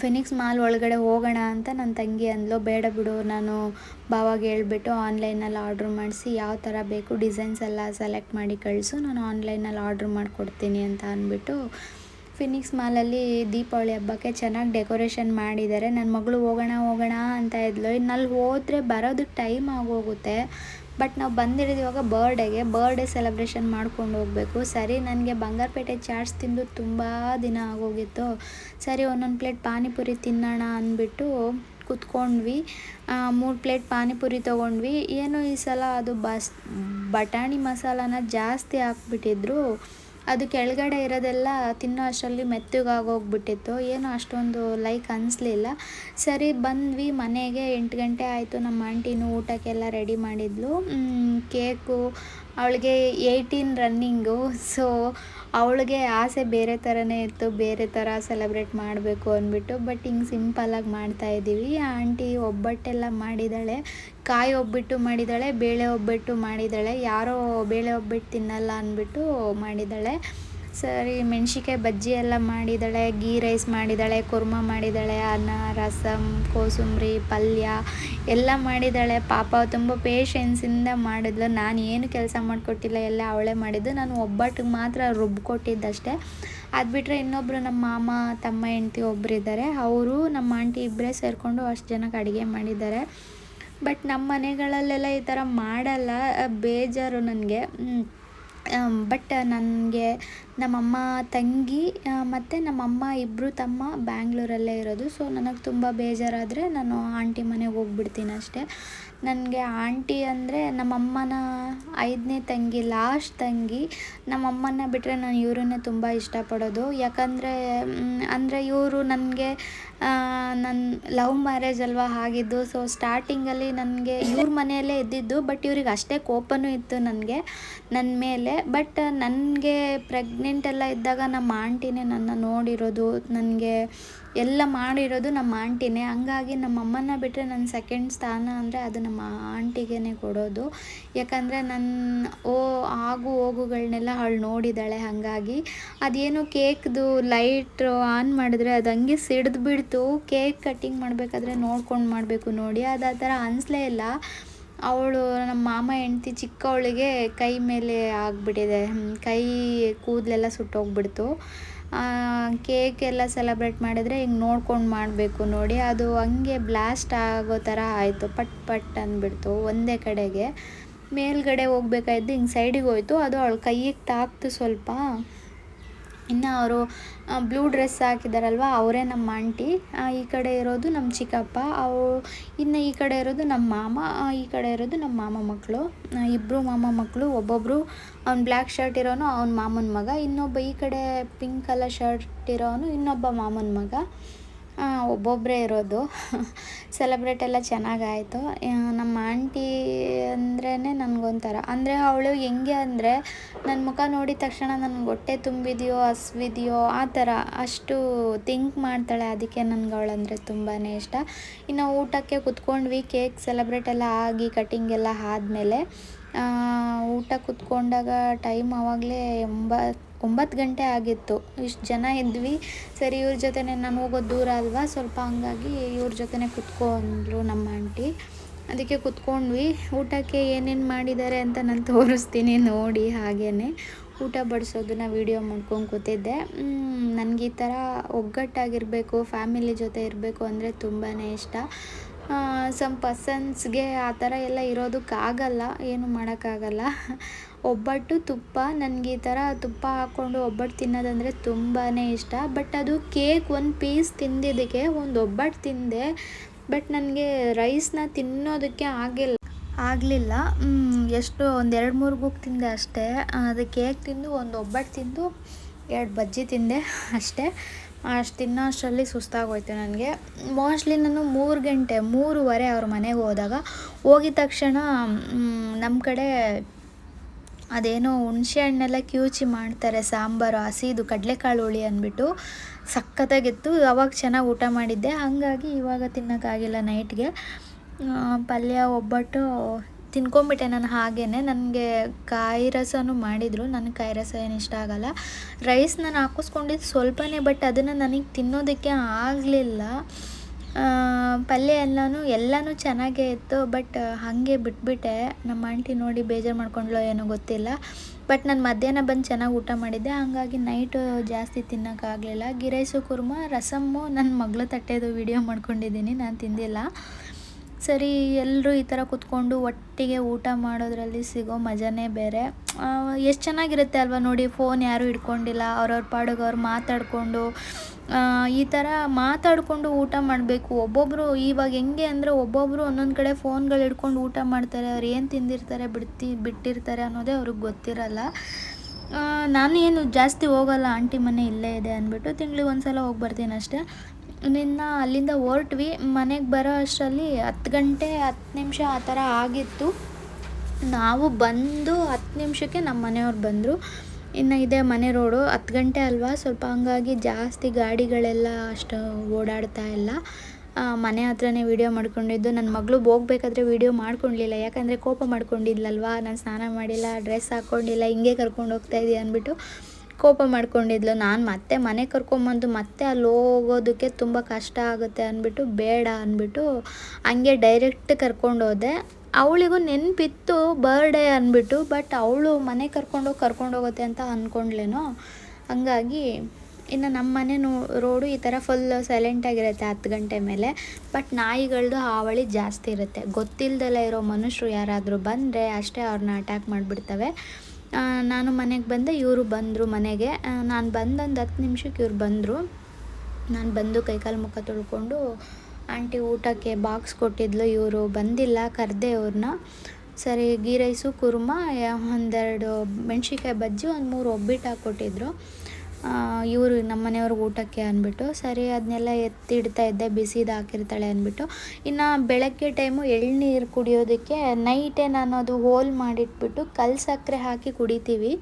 ಫಿನಿಕ್ಸ್ ಮಾಲ್ ಒಳಗಡೆ ಹೋಗೋಣ ಅಂತ ನನ್ನ ತಂಗಿ ಅಂದ್ಲು. ಬೇಡ ಬಿಡು, ನಾನು ಬಾವಾಗ ಹೇಳ್ಬಿಟ್ಟು ಆನ್ಲೈನಲ್ಲಿ ಆರ್ಡ್ರ್ ಮಾಡಿಸಿ ಯಾವ ಥರ ಬೇಕು ಡಿಸೈನ್ಸ್ ಎಲ್ಲ ಸೆಲೆಕ್ಟ್ ಮಾಡಿ ಕಳಿಸು, ನಾನು ಆನ್ಲೈನಲ್ಲಿ ಆರ್ಡ್ರ್ ಮಾಡಿಕೊಡ್ತೀನಿ ಅಂತ ಅಂದ್ಬಿಟ್ಟು ಫಿನಿಕ್ಸ್ ಮಾಲಲ್ಲಿ ದೀಪಾವಳಿ ಹಬ್ಬಕ್ಕೆ ಚೆನ್ನಾಗಿ ಡೆಕೋರೇಷನ್ ಮಾಡಿದ್ದಾರೆ. ನನ್ನ ಮಗಳು ಹೋಗೋಣ ಹೋಗೋಣ ಅಂತ ಇದ್ಲು. ಇನ್ನು ಅಲ್ಲಿ ಹೋದರೆ ಬರೋದಕ್ಕೆ ಟೈಮ್ ಆಗೋಗುತ್ತೆ. ಬಟ್ ನಾವು ಬಂದಿರೋದು ಬರ್ಡೇಗೆ ಬರ್ಡೇ ಸೆಲೆಬ್ರೇಷನ್ ಮಾಡ್ಕೊಂಡು ಹೋಗಬೇಕು. ಸರಿ, ನನಗೆ ಬಂಗಾರಪೇಟೆ ಚಾಟ್ಸ್ ತಿಂದು ತುಂಬ ದಿನ ಆಗೋಗಿತ್ತು. ಸರಿ, ಒಂದೊಂದು ಪ್ಲೇಟ್ ಪಾನಿಪುರಿ ತಿನ್ನೋಣ ಅಂದ್ಬಿಟ್ಟು ಕುತ್ಕೊಂಡ್ವಿ. ಮೂರು ಪ್ಲೇಟ್ ಪಾನಿಪುರಿ ತೊಗೊಂಡ್ವಿ. ಏನೋ ಈ ಸಲ ಅದು ಬಸ್, ಬಟಾಣಿ ಮಸಾಲಾನ ಜಾಸ್ತಿ ಹಾಕ್ಬಿಟ್ಟಿದ್ರು. ಅದು ಕೆಳಗಡೆ ಇರೋದೆಲ್ಲ ತಿನ್ನೋ ಅಷ್ಟರಲ್ಲಿ ಮೆತ್ತಗಾಗೋಗ್ಬಿಟ್ಟಿತ್ತು. ಏನು ಅಷ್ಟೊಂದು ಲೈಕ್ ಅನಿಸ್ಲಿಲ್ಲ. ಸರಿ, ಬಂದ್ವಿ ಮನೆಗೆ. ಎಂಟು ಗಂಟೆ ಆಯಿತು. ನಮ್ಮ ಆಂಟಿನೂ ಊಟಕ್ಕೆಲ್ಲ ರೆಡಿ ಮಾಡಿದ್ಲು. ಕೇಕು ಅವಳಿಗೆ ಏಯ್ಟೀನ್ ರನ್ನಿಂಗು ಸೊ ಅವಳಿಗೆ ಆಸೆ ಬೇರೆ ಥರನೇ ಇತ್ತು, ಬೇರೆ ಥರ ಸೆಲೆಬ್ರೇಟ್ ಮಾಡಬೇಕು ಅಂದ್ಬಿಟ್ಟು ಬಟ್ ಹಿಂಗೆ ಸಿಂಪಲ್ಲಾಗಿ ಮಾಡ್ತಾ ಇದ್ದೀವಿ. ಆಂಟಿ ಒಬ್ಬಟ್ಟೆಲ್ಲ ಮಾಡಿದ್ದಾಳೆ ಕಾಯಿ ಒಬ್ಬಿಟ್ಟು ಮಾಡಿದ್ದಾಳೆ ಬೇಳೆ ಒಬ್ಬಟ್ಟು ಮಾಡಿದ್ದಾಳೆ ಯಾರೋ ಬೇಳೆ ಒಬ್ಬಟ್ಟು ತಿನ್ನಲ್ಲ ಅಂದ್ಬಿಟ್ಟು ಮಾಡಿದ್ದಾಳೆ ಸರಿ ಮೆಣ್ಸಿಕಾಯಿ ಬಜ್ಜಿ ಎಲ್ಲ ಮಾಡಿದ್ದಾಳೆ ಗೀ ರೈಸ್ ಮಾಡಿದ್ದಾಳೆ, ಕುರ್ಮ ಮಾಡಿದ್ದಾಳೆ, ಅನ್ನ, ರಸಂ, ಕೋಸಂಬರಿ, ಪಲ್ಯ ಎಲ್ಲ ಮಾಡಿದ್ದಾಳೆ. ಪಾಪ ತುಂಬ ಪೇಷನ್ಸಿಂದ ಮಾಡಿದ್ಲು. ನಾನು ಏನು ಕೆಲಸ ಮಾಡಿಕೊಟ್ಟಿಲ್ಲ, ಎಲ್ಲ ಅವಳೇ ಮಾಡಿದ್ದು. ನಾನು ಒಬ್ಬಟ್ಟಿಗೆ ಮಾತ್ರ ರುಬ್ಕೊಟ್ಟಿದ್ದಷ್ಟೇ ಅದು ಬಿಟ್ಟರೆ ಇನ್ನೊಬ್ಬರು ನಮ್ಮ ಮಾಮ, ತಮ್ಮ ಹೆಂಡ್ತಿ ಒಬ್ಬರಿದ್ದಾರೆ ಅವರು ನಮ್ಮ ಆಂಟಿ ಇಬ್ಬರೇ ಸೇರಿಕೊಂಡು ಅಷ್ಟು ಜನಕ್ಕೆ ಅಡುಗೆ ಮಾಡಿದ್ದಾರೆ. ಬಟ್ ನಮ್ಮ ಮನೆಗಳಲ್ಲೆಲ್ಲ ಈ ಥರ ಮಾಡಲ್ಲ. ಬೇಜಾರು ನನಗೆ. ಬಟ್ ನನಗೆ ನಮ್ಮಮ್ಮ ತಂಗಿ ಮತ್ತು ನಮ್ಮಮ್ಮ ಇಬ್ಬರು ತಮ್ಮ ಬ್ಯಾಂಗ್ಳೂರಲ್ಲೇ ಇರೋದು. ಸೊ ನನಗೆ ತುಂಬ ಬೇಜಾರಾದರೆ ನಾನು ಆಂಟಿ ಮನೆಗೆ ಹೋಗ್ಬಿಡ್ತೀನಿ ಅಷ್ಟೇ. ನನಗೆ ಆಂಟಿ ಅಂದರೆ ನಮ್ಮಮ್ಮನ ಐದನೇ ತಂಗಿ ಲಾಸ್ಟ್ ತಂಗಿ. ನಮ್ಮಮ್ಮನ್ನ ಬಿಟ್ಟರೆ ನಾನು ಇವ್ರನ್ನೇ ತುಂಬ ಇಷ್ಟಪಡೋದು. ಯಾಕಂದರೆ ಅಂದರೆ ಇವರು ನನಗೆ ನನ್ನ ಲವ್ ಮ್ಯಾರೇಜ್ ಅಲ್ವಾ ಆಗಿದ್ದು. ಸೊ ಸ್ಟಾರ್ಟಿಂಗಲ್ಲಿ ನನಗೆ ಇವ್ರ ಮನೆಯಲ್ಲೇ ಇದ್ದಿದ್ದು ಬಟ್ ಇವ್ರಿಗೆ ಅಷ್ಟೇ ಕೋಪನೂ ಇತ್ತು ನನಗೆ ನನ್ನ ಮೇಲೆ. ಬಟ್ ನನಗೆ ಪ್ರೆಗ್ನೆಂಟ್ ಎಲ್ಲ ಇದ್ದಾಗ ನಮ್ಮ ಆಂಟಿನೇ ನನ್ನ ನೋಡಿರೋದು. ನನಗೆ ಎಲ್ಲ ಮಾಡಿರೋದು ನಮ್ಮ ಆಂಟಿನೇ. ಹಂಗಾಗಿ ನಮ್ಮ ಅಮ್ಮನ ಬಿಟ್ಟರೆ ನನ್ನ ಸೆಕೆಂಡ್ ಸ್ಥಾನ ಅಂದರೆ ಅದು ನಮ್ಮ ಆಂಟಿಗೇ ಕೊಡೋದು. ಯಾಕಂದರೆ ನನ್ನ ಓ, ಆಗು ಹೋಗುಗಳನ್ನೆಲ್ಲ ಅವಳು ನೋಡಿದ್ದಾಳೆ ಹಾಗಾಗಿ ಅದೇನು ಕೇಕ್ದು ಲೈಟ್ ಆನ್ ಮಾಡಿದ್ರೆ ಅದು ಹಂಗೆ ಸಿಡ್ದು ಬಿಡ್ತು. ಕೇಕ್ ಕಟ್ಟಿಂಗ್ ಮಾಡಬೇಕಾದ್ರೆ ನೋಡ್ಕೊಂಡು ಮಾಡಬೇಕು ನೋಡಿ. ಅದು ಆ ಥರ ಅನಿಸ್ಲೇ ಇಲ್ಲ. ಅವಳು ನಮ್ಮ ಮಾಮ ಹೆಂಡ್ತಿ ಚಿಕ್ಕವಳಿಗೆ ಕೈ ಮೇಲೆ ಆಗಿಬಿಟ್ಟಿದೆ. ಕೈ ಕೂದಲೆಲ್ಲ ಸುಟ್ಟೋಗ್ಬಿಡ್ತು. ಕೇಕ್ ಎಲ್ಲ ಸೆಲೆಬ್ರೇಟ್ ಮಾಡಿದರೆ ಹಿಂಗೆ ನೋಡ್ಕೊಂಡು ಮಾಡಬೇಕು ನೋಡಿ. ಅದು ಹಂಗೆ ಬ್ಲಾಸ್ಟ್ ಆಗೋ ಥರ ಆಯಿತು, ಪಟ್ ಪಟ್ ಅಂದ್ಬಿಡ್ತು ಒಂದೇ ಕಡೆಗೆ. ಮೇಲ್ಗಡೆ ಹೋಗ್ಬೇಕಾಯ್ತು, ಹಿಂಗೆ ಸೈಡಿಗೆ ಹೋಯ್ತು. ಅದು ಅವಳ ಕೈಗೆ ತಾಕ್ತು ಸ್ವಲ್ಪ. ಇನ್ನು ಅವರು ಬ್ಲೂ ಡ್ರೆಸ್ ಹಾಕಿದ್ದಾರಲ್ವ ಅವರೇ ನಮ್ಮ ಆಂಟಿ. ಈ ಕಡೆ ಇರೋದು ನಮ್ಮ ಚಿಕ್ಕಪ್ಪ ಅವು ಇನ್ನು ಈ ಕಡೆ ಇರೋದು ನಮ್ಮ ಮಾಮ ಈ ಕಡೆ ಇರೋದು ನಮ್ಮ ಮಾಮ ಮಕ್ಕಳು. ಇಬ್ಬರು ಮಾಮ ಮಕ್ಕಳು ಒಬ್ಬೊಬ್ಬರು ಅವ್ನು ಬ್ಲ್ಯಾಕ್ ಶರ್ಟ್ ಇರೋನು ಅವ್ನ ಮಾಮನ ಮಗ, ಇನ್ನೊಬ್ಬ ಈ ಕಡೆ ಪಿಂಕ್ ಕಲರ್ ಶರ್ಟ್ ಇರೋನು ಇನ್ನೊಬ್ಬ ಮಾಮನ ಮಗ. ಒಬ್ಬೊಬ್ಬರೇ ಇರೋದು. ಸೆಲೆಬ್ರೇಟ್ ಎಲ್ಲ ಚೆನ್ನಾಗಾಯಿತು. ನಮ್ಮ ಆಂಟಿ ಅಂದ್ರೇ ನನಗೊಂಥರ. ಅಂದರೆ ಅವಳು ಹೆಂಗೆ ಅಂದರೆ ನನ್ನ ಮುಖ ನೋಡಿದ ತಕ್ಷಣ ನನಗೆ ಹೊಟ್ಟೆ ತುಂಬಿದೆಯೋ, ಹಸ್ವಿದೆಯೋ, ಆ ಥರ ಅಷ್ಟು ಥಿಂಕ್ ಮಾಡ್ತಾಳೆ ಅದಕ್ಕೆ ನನಗೆ ಅವಳಂದರೆ ತುಂಬಾ ಇಷ್ಟ. ಇನ್ನು ಊಟಕ್ಕೆ ಕುತ್ಕೊಂಡ್ವಿ, ಕೇಕ್ ಸೆಲೆಬ್ರೇಟ್ ಎಲ್ಲ ಆಗಿ ಕಟಿಂಗ್ ಎಲ್ಲ ಆದಮೇಲೆ ಊಟ ಕುತ್ಕೊಂಡಾಗ ಟೈಮ್ ಆವಾಗಲೇ ಒಂಬತ್ತು ಒಂಬತ್ತು ಗಂಟೆ ಆಗಿತ್ತು. ಇಷ್ಟು ಜನ ಇದ್ವಿ. ಸರಿ, ಇವ್ರ ಜೊತೆನೇ ನಾನು ಹೋಗೋದು ದೂರ ಅಲ್ವಾ? ಸ್ವಲ್ಪ ಹಂಗಾಗಿ ಇವ್ರ ಜೊತೆನೇ ಕುತ್ಕೊಂಡ್ರು ನಮ್ಮ ಆಂಟಿ. ಅದಕ್ಕೆ ಕುತ್ಕೊಂಡ್ವಿ. ಊಟಕ್ಕೆ ಏನೇನು ಮಾಡಿದ್ದಾರೆ ಅಂತ ನಾನು ತೋರಿಸ್ತೀನಿ ನೋಡಿ ಹಾಗೇ ಊಟ ಬಡಿಸೋದನ್ನ ವೀಡಿಯೋ ಮಾಡ್ಕೊಂಡು ಕೂತಿದ್ದೆ. ನನಗೆ ಈ ಥರ ಒಗ್ಗಟ್ಟಾಗಿರಬೇಕು ಫ್ಯಾಮಿಲಿ ಜೊತೆ ಇರಬೇಕು ಅಂದರೆ ತುಂಬಾ ಇಷ್ಟ. ಸಮ್ ಪರ್ಸನ್ಸ್ಗೆ ಆ ಥರ ಎಲ್ಲ ಇರೋದಕ್ಕಾಗಲ್ಲ ಏನು ಮಾಡೋಕ್ಕಾಗಲ್ಲ. ಒಬ್ಬಟ್ಟು ತುಪ್ಪ, ನನಗೆ ಈ ಥರ ತುಪ್ಪ ಹಾಕ್ಕೊಂಡು ಒಬ್ಬಟ್ಟು ತಿನ್ನೋದಂದರೆ ತುಂಬಾ ಇಷ್ಟ. ಬಟ್ ಅದು ಕೇಕ್ ಒಂದು ಪೀಸ್ ತಿಂದಿದ್ದಕ್ಕೆ ಒಂದು ಒಬ್ಬಟ್ಟು ತಿಂದೆ. ಬಟ್ ನನಗೆ ರೈಸ್ನ ತಿನ್ನೋದಕ್ಕೆ ಆಗಿಲ್ಲ. ಆಗಲಿಲ್ಲ. ಎಷ್ಟು ಒಂದು ಎರಡು ಮೂರು ಗುಕ್ ತಿಂದೆ ಅಷ್ಟೇ. ಅದು ಕೇಕ್ ತಿಂದು, ಒಂದು ಒಬ್ಬಟ್ಟು ತಿಂದು, ಎರಡು ಬಜ್ಜಿ ತಿಂದೆ ಅಷ್ಟೇ. ಅಷ್ಟು ತಿನ್ನೋ ಅಷ್ಟರಲ್ಲಿ ಸುಸ್ತಾಗೋಯ್ತು ನನಗೆ. ಮೋಸ್ಟ್ಲಿ ನಾನು ಮೂರು ಗಂಟೆ, ಮೂರುವರೆ ಅವ್ರ ಮನೆಗೆ ಹೋದಾಗ, ಹೋಗಿದ ತಕ್ಷಣ ನಮ್ಮ ಕಡೆ ಅದೇನೋ ಹುಣಸೆ ಹಣ್ಣೆಲ್ಲ ಕ್ಯೂಚಿ ಮಾಡ್ತಾರೆ, ಸಾಂಬಾರು ಹಸಿದು ಕಡಲೆಕಾಳು ಹುಳಿ ಅಂದ್ಬಿಟ್ಟು. ಸಖತ್ತಾಗಿತ್ತು. ಅವಾಗ ಚೆನ್ನಾಗಿ ಊಟ ಮಾಡಿದ್ದೆ. ಹಾಗಾಗಿ ಇವಾಗ ತಿನ್ನೋಕ್ಕಾಗಿಲ್ಲ ನೈಟ್ಗೆ. ಪಲ್ಯ, ಒಬ್ಬಟ್ಟು ತಿನ್ಕೊಂಬಿಟ್ಟೆ ನಾನು ಹಾಗೇ ನನಗೆ ಕಾಯಿ ರಸನೂ ಮಾಡಿದರು. ನನಗೆ ಕಾಯಿ ರಸ ಏನು ಇಷ್ಟ ಆಗಲ್ಲ. ರೈಸ್ ನಾನು ಹಾಕಿಸ್ಕೊಂಡಿದ್ದು ಸ್ವಲ್ಪನೇ, ಬಟ್ ಅದನ್ನು ನನಗೆ ತಿನ್ನೋದಕ್ಕೆ ಆಗಲಿಲ್ಲ. ಪಲ್ಯ ಎಲ್ಲನೂ ಎಲ್ಲನೂ ಚೆನ್ನಾಗೇ ಇತ್ತು, ಬಟ್ ಹಾಗೆ ಬಿಟ್ಬಿಟ್ಟೆ. ನಮ್ಮ ಆಂಟಿ ನೋಡಿ ಬೇಜಾರು ಮಾಡ್ಕೊಂಡ್ಲೋ ಏನೋ ಗೊತ್ತಿಲ್ಲ. ಬಟ್ ನಾನು ಮಧ್ಯಾಹ್ನ ಬಂದು ಚೆನ್ನಾಗಿ ಊಟ ಮಾಡಿದ್ದೆ. ಹಂಗಾಗಿ ನೈಟು ಜಾಸ್ತಿ ತಿನ್ನೋಕ್ಕಾಗಲಿಲ್ಲ ಗಿರೈಸು ಕುರ್ಮ, ರಸಮ್ಮು ನನ್ನ ಮಗಳ ತಟ್ಟೆದು ವಿಡಿಯೋ ಮಾಡ್ಕೊಂಡಿದ್ದೀನಿ. ನಾನು ತಿಂದಿಲ್ಲ. ಸರಿ ಎಲ್ಲರೂ ಈ ಥರ ಕೂತ್ಕೊಂಡು ಒಟ್ಟಿಗೆ ಊಟ ಮಾಡೋದ್ರಲ್ಲಿ ಸಿಗೋ ಮಜಾನೇ ಬೇರೆ. ಎಷ್ಟು ಚೆನ್ನಾಗಿರುತ್ತೆ ಅಲ್ವಾ ನೋಡಿ ಫೋನ್ ಯಾರೂ ಹಿಡ್ಕೊಂಡಿಲ್ಲ, ಅವ್ರವ್ರ ಪಾಡಿಗೆ ಅವ್ರು ಮಾತಾಡಿಕೊಂಡು ಈ ಥರ ಮಾತಾಡಿಕೊಂಡು ಊಟ ಮಾಡಬೇಕು. ಒಬ್ಬೊಬ್ಬರು ಇವಾಗ ಹೆಂಗೆ ಅಂದರೆ ಒಬ್ಬೊಬ್ಬರು ಒಂದೊಂದು ಕಡೆ ಫೋನ್ಗಳು ಹಿಡ್ಕೊಂಡು ಊಟ ಮಾಡ್ತಾರೆ, ಅವ್ರು ಏನು ತಿಂದಿರ್ತಾರೆ, ಬಿಡ್ತಿ, ಬಿಟ್ಟಿರ್ತಾರೆ ಅನ್ನೋದೇ ಅವ್ರಿಗೆ ಗೊತ್ತಿರಲ್ಲ. ನಾನು ಏನು ಜಾಸ್ತಿ ಹೋಗಲ್ಲ, ಆಂಟಿ ಮನೆ ಇಲ್ಲೇ ಇದೆ ಅಂದ್ಬಿಟ್ಟು ತಿಂಗ್ಳಿಗೆ ಒಂದು ಸಲ ಹೋಗಿ ಬರ್ತೀನಿ ಅಷ್ಟೇ. ನಿನ್ನ ಅಲ್ಲಿಂದ ಹೊರಟ್ವಿ. ಮನೆಗೆ ಬರೋ ಅಷ್ಟರಲ್ಲಿ ಹತ್ತು ಗಂಟೆ, ಹತ್ತು ನಿಮಿಷ ಆ ಥರ ಆಗಿತ್ತು. ನಾವು ಬಂದು ಹತ್ತು ನಿಮಿಷಕ್ಕೆ ನಮ್ಮ ಮನೆಯವ್ರು ಬಂದರು. ಇನ್ನು ಇದೆ ಮನೆ ರೋಡು. ಹತ್ತು ಗಂಟೆ ಅಲ್ವಾ? ಸ್ವಲ್ಪ ಹಂಗಾಗಿ ಜಾಸ್ತಿ ಗಾಡಿಗಳೆಲ್ಲ ಅಷ್ಟು ಓಡಾಡ್ತಾ ಇಲ್ಲ. ಮನೆ ಹತ್ರನೇ ವೀಡಿಯೋ ಮಾಡ್ಕೊಂಡಿದ್ದು. ನನ್ನ ಮಗಳು ಹೋಗ್ಬೇಕಾದ್ರೆ ವೀಡಿಯೋ ಮಾಡ್ಕೊಂಡಿಲ್ಲ. ಯಾಕಂದರೆ ಕೋಪ ಮಾಡ್ಕೊಂಡಿದ್ಲಲ್ವಾ? ನಾನು ಸ್ನಾನ ಮಾಡಿಲ್ಲ, ಡ್ರೆಸ್ ಹಾಕ್ಕೊಂಡಿಲ್ಲ ಹಿಂಗೆ ಕರ್ಕೊಂಡು ಹೋಗ್ತಾ ಅಂದ್ಬಿಟ್ಟು ಕೋಪ ಮಾಡ್ಕೊಂಡಿದ್ಲು. ನಾನು ಮತ್ತೆ ಮನೆ ಕರ್ಕೊಂಬಂದು ಮತ್ತೆ ಅಲ್ಲಿ ಹೋಗೋದಕ್ಕೆ ತುಂಬ ಕಷ್ಟ ಆಗುತ್ತೆ ಅಂದ್ಬಿಟ್ಟು, ಬೇಡ ಅಂದ್ಬಿಟ್ಟು ಹಂಗೆ ಡೈರೆಕ್ಟ್ ಕರ್ಕೊಂಡು ಹೋದೆ ಅವಳಿಗೂ ನೆನಪಿತ್ತು ಬರ್ಡೇ ಅಂದ್ಬಿಟ್ಟು ಬಟ್ ಅವಳು ಮನೆ ಕರ್ಕೊಂಡು ಹೋಗುತ್ತೆ ಅಂತ ಅಂದ್ಕೊಂಡ್ಲೇನೋ ಹಂಗಾಗಿ ಇನ್ನು ನಮ್ಮ ಮನೆ ನೋ ರೋಡು ಈ ಥರ ಫುಲ್ ಸೈಲೆಂಟಾಗಿರುತ್ತೆ ಹತ್ತು ಗಂಟೆ ಮೇಲೆ. ಬಟ್ ನಾಯಿಗಳದ್ದು ಹಾವಳಿ ಜಾಸ್ತಿ ಇರುತ್ತೆ. ಗೊತ್ತಿಲ್ಲದೆಲ್ಲ ಇರೋ ಮನುಷ್ಯರು ಯಾರಾದರೂ ಬಂದರೆ ಅಷ್ಟೇ ಅವ್ರನ್ನ ಅಟ್ಯಾಕ್ ಮಾಡಿಬಿಡ್ತವೆ. ನಾನು ಮನೆಗೆ ಬಂದೆ, ಇವರು ಬಂದರು ಮನೆಗೆ. ನಾನು ಬಂದೊಂದು ಹತ್ತು ನಿಮಿಷಕ್ಕೆ ಇವ್ರು ಬಂದರು. ನಾನು ಬಂದು ಕೈಕಾಲು ಮುಖ ತೊಳ್ಕೊಂಡು ಆಂಟಿ ಊಟಕ್ಕೆ ಬಾಕ್ಸ್ ಕೊಟ್ಟಿದ್ಲು, ಇವರು ಬಂದಿಲ್ಲ, ಕರೆದೆ ಅವ್ರನ್ನ ಸರಿ, ಗೀ ರೈಸು, ಕುರ್ಮ, ಒಂದೆರಡು ಮೆಣ್ಸಿಕಾಯಿ ಬಜ್ಜಿ, ಒಂದು ಮೂರು ಒಬ್ಬಿಟ್ಟು ಹಾಕ್ಕೊಟ್ಟಿದ್ರು ಇವರು ನಮ್ಮ ಮನೆಯವ್ರಿಗೆ ಊಟಕ್ಕೆ ಅಂದ್ಬಿಟ್ಟು, ಸರಿ ಅದನ್ನೆಲ್ಲ ಎತ್ತಿಡ್ತಾ ಇದ್ದೆ, ಬಿಸಿದು ಹಾಕಿರ್ತಾಳೆ ಅಂದ್ಬಿಟ್ಟು, ಇನ್ನು ಬೆಳಗ್ಗೆ ಟೈಮು ಎಳ್ನೀರು ಕುಡಿಯೋದಕ್ಕೆ ನೈಟೇ ನಾನು ಅದು ಹೋಲ್ ಮಾಡಿಟ್ಬಿಟ್ಟು ಕಲ್ ಸಕ್ಕರೆ ಹಾಕಿ ಕುಡಿತೀವಿ.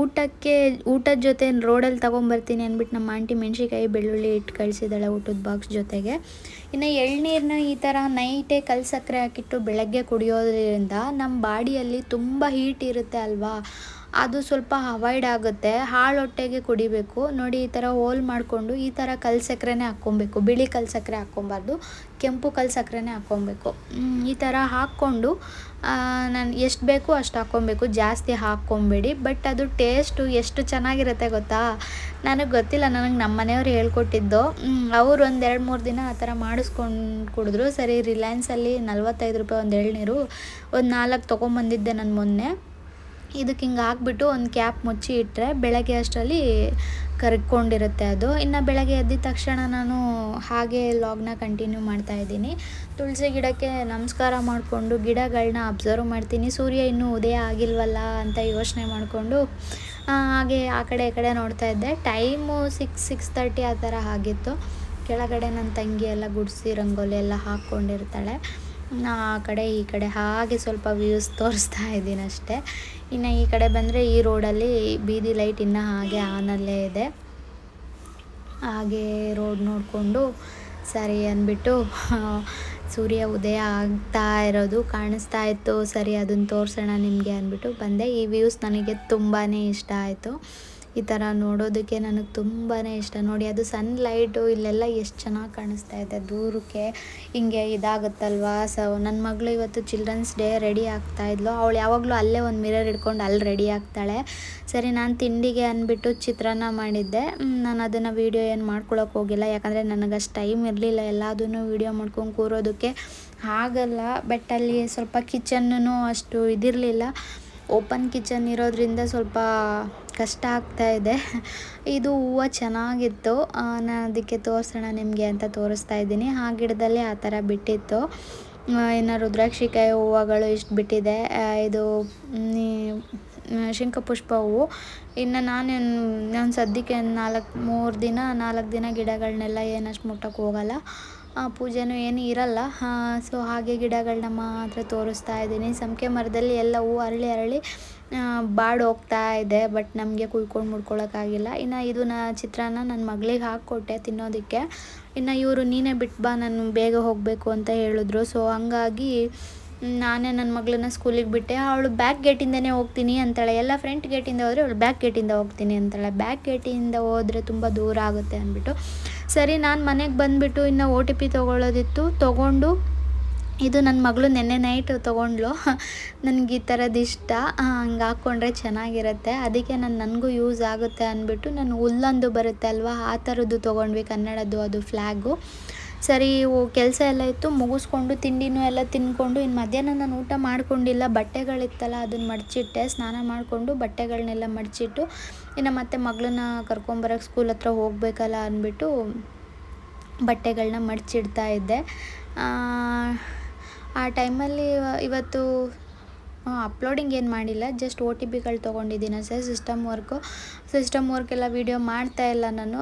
ಊಟಕ್ಕೆ, ಊಟದ ಜೊತೆ ರೋಡಲ್ಲಿ ತೊಗೊಂಬರ್ತೀನಿ ಅಂದ್ಬಿಟ್ಟು ನಮ್ಮ ಆಂಟಿ ಮೆಣಸಿಕಾಯಿ ಬೆಳ್ಳುಳ್ಳಿ ಇಟ್ಟು ಕಳಿಸಿದ್ದಾಳೆ ಊಟದ ಬಾಕ್ಸ್ ಜೊತೆಗೆ. ಇನ್ನು ಎಳ್ನೀರನ್ನ ಈ ಥರ ನೈಟೇ ಕಲ್ ಸಕ್ಕರೆ ಹಾಕಿಟ್ಟು ಬೆಳಗ್ಗೆ ಕುಡಿಯೋದ್ರಿಂದ ನಮ್ಮ ಬಾಡಿಯಲ್ಲಿ ತುಂಬ ಹೀಟ್ ಇರುತ್ತೆ ಅಲ್ವಾ? ಅದು ಸ್ವಲ್ಪ ಅವಾಯ್ಡ್ ಆಗುತ್ತೆ. ಹಾಳು ಹೊಟ್ಟೆಗೆ ಕುಡಿಬೇಕು. ನೋಡಿ, ಈ ಥರ ಹೋಲ್ ಮಾಡಿಕೊಂಡು ಈ ಥರ ಕಲ್ಲು ಸಕ್ಕರೆನೇ ಹಾಕ್ಕೊಬೇಕು. ಬಿಳಿ ಕಲ್ಲು ಸಕ್ಕರೆ ಹಾಕ್ಕೊಬಾರ್ದು. ಕೆಂಪು ಕಲ್ಲು ಸಕ್ಕರೆನೇ ಹಾಕ್ಕೊಬೇಕು. ಈ ಥರ ಹಾಕ್ಕೊಂಡು ನಾನು ಎಷ್ಟು ಬೇಕು ಅಷ್ಟು ಹಾಕ್ಕೊಬೇಕು. ಜಾಸ್ತಿ ಹಾಕ್ಕೊಂಬೇಡಿ. ಬಟ್ ಅದು ಟೇಸ್ಟು ಎಷ್ಟು ಚೆನ್ನಾಗಿರುತ್ತೆ ಗೊತ್ತಾ? ನನಗೆ ಗೊತ್ತಿಲ್ಲ. ನನಗೆ ನಮ್ಮ ಮನೆಯವ್ರು ಹೇಳ್ಕೊಟ್ಟಿದ್ದು. ಅವ್ರು ಒಂದು ಎರಡು ಮೂರು ದಿನ ಆ ಥರ ಮಾಡಿಸ್ಕೊಂಡು ಕುಡಿದ್ರು. ಸರಿ, ರಿಲಯನ್ಸಲ್ಲಿ ನಲ್ವತ್ತೈದು ರೂಪಾಯಿ ಒಂದು ಎಳ್ನೀರು, ಒಂದು ನಾಲ್ಕು ತೊಗೊಂಬಂದಿದ್ದೆ ನಾನು ಮೊನ್ನೆ. ಇದಕ್ಕೆ ಹಿಂಗೆ ಹಾಕ್ಬಿಟ್ಟು ಒಂದು ಕ್ಯಾಪ್ ಮುಚ್ಚಿ ಇಟ್ಟರೆ ಬೆಳಗ್ಗೆ ಅಷ್ಟರಲ್ಲಿ ಕರ್ಕೊಂಡಿರುತ್ತೆ ಅದು. ಇನ್ನು ಬೆಳಗ್ಗೆ ಎದ್ದಿದ ತಕ್ಷಣ ನಾನು ಹಾಗೆ ಲಾಗ್ನ ಕಂಟಿನ್ಯೂ ಮಾಡ್ತಾ ಇದ್ದೀನಿ. ತುಳಸಿ ಗಿಡಕ್ಕೆ ನಮಸ್ಕಾರ ಮಾಡಿಕೊಂಡು ಗಿಡಗಳನ್ನ ಅಬ್ಸರ್ವ್ ಮಾಡ್ತೀನಿ. ಸೂರ್ಯ ಇನ್ನೂ ಉದಯ ಆಗಿಲ್ವಲ್ಲ ಅಂತ ಯೋಚನೆ ಮಾಡಿಕೊಂಡು ಹಾಗೆ ಆ ಕಡೆ ಈ ಕಡೆ ನೋಡ್ತಾ ಇದ್ದೆ. ಟೈಮು ಸಿಕ್ಸ್ ಸಿಕ್ಸ್ ತರ್ಟಿ ಆ ಥರ ಆಗಿತ್ತು. ಕೆಳಗಡೆ ನನ್ನ ತಂಗಿ ಎಲ್ಲ ಗುಡಿಸಿ ರಂಗೋಲಿ ಎಲ್ಲ ಹಾಕ್ಕೊಂಡಿರ್ತಾಳೆ. ನಾ ಆ ಕಡೆ ಈ ಕಡೆ ಹಾಗೆ ಸ್ವಲ್ಪ ವ್ಯೂಸ್ ತೋರಿಸ್ತಾ ಇದ್ದೀನಿ ಅಷ್ಟೇ. ಇನ್ನು ಈ ಕಡೆ ಬಂದರೆ ಈ ರೋಡಲ್ಲಿ ಬೀದಿ ಲೈಟ್ ಇನ್ನೂ ಹಾಗೆ ಆನಲ್ಲೇ ಇದೆ. ಹಾಗೆ ರೋಡ್ ನೋಡಿಕೊಂಡು ಸರಿ ಅಂದ್ಬಿಟ್ಟು, ಸೂರ್ಯ ಉದಯ ಆಗ್ತಾ ಇರೋದು ಕಾಣಿಸ್ತಾ ಇತ್ತು. ಸರಿ, ಅದನ್ನು ತೋರಿಸೋಣ ನಿಮಗೆ ಅಂದ್ಬಿಟ್ಟು ಬಂದೆ. ಈ ವ್ಯೂಸ್ ನನಗೆ ತುಂಬಾ ಇಷ್ಟ ಆಯಿತು. ಈ ಥರ ನೋಡೋದಕ್ಕೆ ನನಗೆ ತುಂಬಾ ಇಷ್ಟ. ನೋಡಿ, ಅದು ಸನ್ಲೈಟು ಇಲ್ಲೆಲ್ಲ ಎಷ್ಟು ಚೆನ್ನಾಗಿ ಕಾಣಿಸ್ತಾ ಇದೆ ದೂರಕ್ಕೆ. ಹಿಂಗೆ ಇದಾಗುತ್ತಲ್ವಾ? ಸೊ ನನ್ನ ಮಗಳು ಇವತ್ತು ಚಿಲ್ಡ್ರನ್ಸ್ ಡೇ ರೆಡಿ ಆಗ್ತಾ ಇದ್ಲು. ಅವಳು ಯಾವಾಗಲೂ ಅಲ್ಲೇ ಒಂದು ಮಿರರ್ ಇಟ್ಕೊಂಡು ಅಲ್ಲಿ ರೆಡಿ ಆಗ್ತಾಳೆ. ಸರಿ, ನಾನು ತಿಂಡಿಗೆ ಅಂದ್ಬಿಟ್ಟು ಚಿತ್ರಾನ್ನ ಮಾಡಿದ್ದೆ. ನಾನು ಅದನ್ನು ವೀಡಿಯೋ ಏನು ಮಾಡ್ಕೊಳಕ್ಕೆ ಹೋಗಿಲ್ಲ. ಯಾಕಂದರೆ ನನಗಷ್ಟು ಟೈಮ್ ಇರಲಿಲ್ಲ. ಎಲ್ಲದನ್ನು ವೀಡಿಯೋ ಮಾಡ್ಕೊಂಡು ಕೂರೋದಕ್ಕೆ ಆಗಲ್ಲ. ಬಟ್ ಅಲ್ಲಿ ಸ್ವಲ್ಪ ಕಿಚನ್ನು ಅಷ್ಟು ಇದಿರಲಿಲ್ಲ. ಓಪನ್ ಕಿಚನ್ ಇರೋದ್ರಿಂದ ಸ್ವಲ್ಪ ಕಷ್ಟ ಆಗ್ತಾ ಇದೆ. ಇದು ಹೂವು ಚೆನ್ನಾಗಿತ್ತು. ನಾನು ಅದಕ್ಕೆ ತೋರಿಸೋಣ ನಿಮಗೆ ಅಂತ ತೋರಿಸ್ತಾ ಇದ್ದೀನಿ. ಆ ಗಿಡದಲ್ಲಿ ಆ ಥರ ಬಿಟ್ಟಿತ್ತು. ಇನ್ನು ರುದ್ರಾಕ್ಷಿಕಾಯಿ ಹೂವುಗಳು ಇಷ್ಟು ಬಿಟ್ಟಿದೆ. ಇದು ಶಂಖಪುಷ್ಪ ಹೂವು. ಇನ್ನು ನಾನು ನಾನು ಸದ್ಯಕ್ಕೆ ನಾಲ್ಕು, ಮೂರು ದಿನ, ನಾಲ್ಕು ದಿನ ಗಿಡಗಳನ್ನೆಲ್ಲ ಏನಷ್ಟು ಮುಟ್ಟಕ್ಕೆ ಹೋಗಲ್ಲ. ಪೂಜೆನೂ ಏನು ಇರಲ್ಲ. ಸೊ ಹಾಗೆ ಗಿಡಗಳನ್ನ ಮಾತ್ರ ತೋರಿಸ್ತಾ ಇದ್ದೀನಿ. ಸಂಕೆ ಮರದಲ್ಲಿ ಎಲ್ಲ ಹೂವು ಅರಳಿ ಅರಳಿ ಬಾಡಿ ಹೋಗ್ತಾ ಇದೆ ಬಟ್ ನಮಗೆ ಕುಯ್ಕೊಂಡು ಮುಡ್ಕೊಳ್ಳೋಕ್ಕಾಗಿಲ್ಲ ಇನ್ನು ಇದು ನಾ ಚಿತ್ರಾನ್ನ ನನ್ನ ಮಗಳಿಗೆ ಹಾಕ್ಕೊಟ್ಟೆ ತಿನ್ನೋದಕ್ಕೆ. ಇನ್ನು ಇವರು, ನೀನೇ ಬಿಟ್ಟು ಬಾ, ನಾನು ಬೇಗ ಹೋಗಬೇಕು ಅಂತ ಹೇಳಿದ್ರು. ಸೊ ಹಂಗಾಗಿ ನಾನೇ ನನ್ನ ಮಗಳನ್ನ ಸ್ಕೂಲಿಗೆ ಬಿಟ್ಟೆ. ಅವಳು ಬ್ಯಾಕ್ ಗೇಟಿಂದನೇ ಹೋಗ್ತೀನಿ ಅಂತಾಳೆ. ಎಲ್ಲ ಫ್ರಂಟ್ ಗೇಟಿಂದ ಹೋದರೆ ಅವಳು ಬ್ಯಾಕ್ ಗೇಟಿಂದ ಹೋಗ್ತೀನಿ ಅಂತಾಳೆ. ಬ್ಯಾಕ್ ಗೇಟಿಂದ ಹೋದರೆ ತುಂಬ ದೂರ ಆಗುತ್ತೆ ಅಂದ್ಬಿಟ್ಟು. ಸರಿ, ನಾನು ಮನೆಗೆ ಬಂದುಬಿಟ್ಟು ಇನ್ನು ಓ ಟಿ ಪಿ ತೊಗೊಳ್ಳೋದಿತ್ತು ತೊಗೊಂಡು ಇದು ನನ್ನ ಮಗಳು ನೆನ್ನೆ ನೈಟ್ ತೊಗೊಂಡ್ಳು. ನನಗೆ ಈ ಥರದ್ದು ಇಷ್ಟ. ಹಂಗೆ ಹಾಕ್ಕೊಂಡ್ರೆ ಚೆನ್ನಾಗಿರುತ್ತೆ. ಅದಕ್ಕೆ ನಾನು ನನಗೂ ಯೂಸ್ ಆಗುತ್ತೆ ಅಂದ್ಬಿಟ್ಟು ನಾನು ಹುಲ್ಲೊಂದು ಬರುತ್ತೆ ಅಲ್ವಾ? ಆ ಥರದ್ದು ತೊಗೊಂಡ್ವಿ ಕನ್ನಡದ್ದು, ಅದು ಫ್ಲ್ಯಾಗು ಸರಿ ಕೆಲಸ ಎಲ್ಲ ಇತ್ತು, ಮುಗಿಸ್ಕೊಂಡು ತಿಂಡಿನೂ ಎಲ್ಲ ತಿನ್ಕೊಂಡು ಇನ್ನು ಮಧ್ಯಾಹ್ನ ನಾನು ಊಟ ಮಾಡ್ಕೊಂಡಿಲ್ಲ. ಬಟ್ಟೆಗಳಿತ್ತಲ್ಲ ಅದನ್ನು ಮಡಚಿಟ್ಟೆ. ಸ್ನಾನ ಮಾಡಿಕೊಂಡು ಬಟ್ಟೆಗಳನ್ನೆಲ್ಲ ಮಡಚಿಟ್ಟು, ಇನ್ನು ಮತ್ತೆ ಮಗಳನ್ನ ಕರ್ಕೊಂಬರೋಕ್ಕೆ ಸ್ಕೂಲ್ ಹತ್ರ ಹೋಗಬೇಕಲ್ಲ ಅಂದ್ಬಿಟ್ಟು ಬಟ್ಟೆಗಳನ್ನ ಮಡಚಿಡ್ತಾ ಇದ್ದೆ. ಆ ಟೈಮಲ್ಲಿ ಇವತ್ತು ಅಪ್ಲೋಡಿಂಗ್ ಏನು ಮಾಡಿಲ್ಲ ಜಸ್ಟ್ ಓ ಟಿ ಪಿಗಳು ತೊಗೊಂಡಿದ್ದೀನಿ ಸರ್ ಸಿಸ್ಟಮ್ ವರ್ಕು ಸಿಸ್ಟಮ್ ವರ್ಕೆಲ್ಲ ವೀಡಿಯೋ ಮಾಡ್ತಾ ಇಲ್ಲ ನಾನು.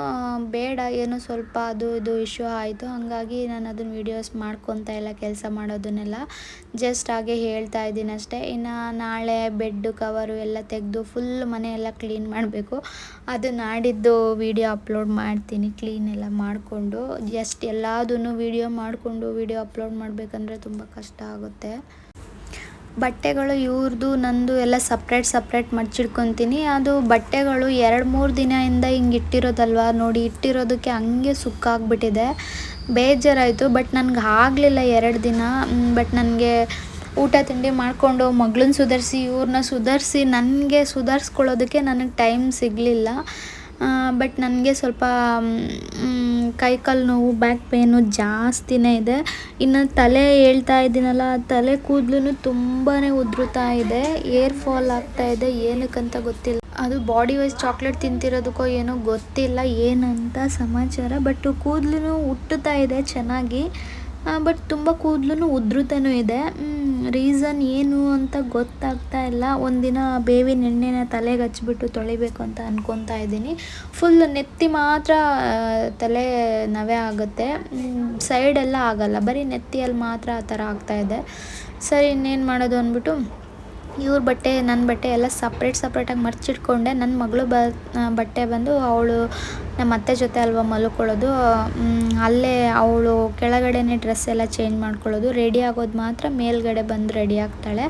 ಬೇಡ, ಏನೋ ಸ್ವಲ್ಪ ಅದು ಇದು ಇಶ್ಯೂ ಆಯಿತು. ಹಾಗಾಗಿ ನಾನು ಅದನ್ನು ವೀಡಿಯೋಸ್ ಮಾಡ್ಕೊತಾ ಇಲ್ಲ ಕೆಲಸ ಮಾಡೋದನ್ನೆಲ್ಲ. ಜಸ್ಟ್ ಹಾಗೆ ಹೇಳ್ತಾ ಇದ್ದೀನಿ ಅಷ್ಟೇ. ಇನ್ನು ನಾಳೆ ಬೆಡ್ಡು ಕವರು ಎಲ್ಲ ತೆಗೆದು ಫುಲ್ ಮನೆಯೆಲ್ಲ ಕ್ಲೀನ್ ಮಾಡಬೇಕು. ಅದು ನಾಡಿದ್ದು ವೀಡಿಯೋ ಅಪ್ಲೋಡ್ ಮಾಡ್ತೀನಿ ಕ್ಲೀನ್ ಎಲ್ಲ ಮಾಡಿಕೊಂಡು. ಜಸ್ಟ್ ಎಲ್ಲದನ್ನು ವೀಡಿಯೋ ಮಾಡಿಕೊಂಡು ವೀಡಿಯೋ ಅಪ್ಲೋಡ್ ಮಾಡಬೇಕಂದ್ರೆ ತುಂಬ ಕಷ್ಟ ಆಗುತ್ತೆ. ಬಟ್ಟೆಗಳು ಇವ್ರದ್ದು ನಂದು ಎಲ್ಲ ಸಪ್ರೇಟ್ ಸಪ್ರೇಟ್ ಮಡ್ಚಿಡ್ಕೊತೀನಿ. ಅದು ಬಟ್ಟೆಗಳು ಎರಡು ಮೂರು ದಿನದಿಂದ ಹಿಂಗೆ ಇಟ್ಟಿರೋದಲ್ವ? ನೋಡಿ, ಇಟ್ಟಿರೋದಕ್ಕೆ ಹಂಗೆ ಸುಕ್ಕಾಗ್ಬಿಟ್ಟಿದೆ. ಬೇಜಾರಾಯಿತು ಬಟ್ ನನಗೆ ಆಗಲಿಲ್ಲ ಎರಡು ದಿನ. ಬಟ್ ನನಗೆ ಊಟ ತಿಂಡಿ ಮಾಡಿಕೊಂಡು ಮಗಳನ್ನ ಸುಧಾರಿಸಿ ಇವ್ರನ್ನ ಸುಧಾರಿಸಿ, ನನಗೆ ಸುಧಾರಿಸ್ಕೊಳ್ಳೋದಕ್ಕೆ ನನಗೆ ಟೈಮ್ ಸಿಗಲಿಲ್ಲ. ಬಟ್ ನನಗೆ ಸ್ವಲ್ಪ ಕೈಕಾಲು ನೋವು ಬ್ಯಾಕ್ ಪೇನು ಜಾಸ್ತಿನೇ ಇದೆ. ಇನ್ನು ತಲೆ ಹೇಳ್ತಾ ಇದ್ದೀನಲ್ಲ ತಲೆ ಕೂದಲು ತುಂಬಾ ಉದುರುತ್ತಾ ಇದೆ. ಏರ್ ಫಾಲ್ ಆಗ್ತಾ ಇದೆ, ಏನಕ್ಕಂತ ಗೊತ್ತಿಲ್ಲ. ಅದು ಬಾಡಿ ವೈಸ್ ಚಾಕ್ಲೇಟ್ ತಿಂತಿರೋದಕ್ಕೋ ಏನೋ ಗೊತ್ತಿಲ್ಲ, ಏನಂತ ಸಮಾಚಾರ. ಬಟ್ ಕೂದಲು ಹುಟ್ಟುತ್ತಾ ಇದೆ ಚೆನ್ನಾಗಿ. ಬಟ್ ತುಂಬ ಕೂದಲು ಉದ್ರುತನೂ ಇದೆ. ರೀಸನ್ ಏನು ಅಂತ ಗೊತ್ತಾಗ್ತಾ ಇಲ್ಲ. ಒಂದಿನ ಬೇವಿನ ಎಣ್ಣೆನ ತಲೆಗೆ ಹಚ್ಚಿಬಿಟ್ಟು ತೊಳಿಬೇಕು ಅಂತ ಅಂದ್ಕೊತಾ ಇದ್ದೀನಿ. ಫುಲ್ ನೆತ್ತಿ ಮಾತ್ರ ತಲೆ ನವೆ ಆಗುತ್ತೆ. ಸೈಡೆಲ್ಲ ಆಗಲ್ಲ. ಬರೀ ನೆತ್ತಿಯಲ್ಲಿ ಮಾತ್ರ ಆ ಥರ ಆಗ್ತಾಯಿದೆ ಸರಿ, ಇನ್ನೇನು ಮಾಡೋದು ಅಂದ್ಬಿಟ್ಟು ಇವ್ರ ಬಟ್ಟೆ ನನ್ನ ಬಟ್ಟೆ ಎಲ್ಲ ಸಪ್ರೇಟ್ ಸಪ್ರೇಟಾಗಿ ಮರ್ಚಿಟ್ಕೊಂಡೆ. ನನ್ನ ಮಗಳು ಬ ಬಟ್ಟೆ ಬಂದು ಅವಳು ನಮ್ಮ ಅತ್ತೆ ಜೊತೆ ಅಲ್ವಾ ಮಲ್ಕೊಳ್ಳೋದು ಅಲ್ಲೇ ಅವಳು ಕೆಳಗಡೆನೇ ಡ್ರೆಸ್ ಎಲ್ಲ ಚೇಂಜ್ ಮಾಡ್ಕೊಳ್ಳೋದು. ರೆಡಿ ಆಗೋದು ಮಾತ್ರ ಮೇಲ್ಗಡೆ ಬಂದು ರೆಡಿ ಆಗ್ತಾಳೆ.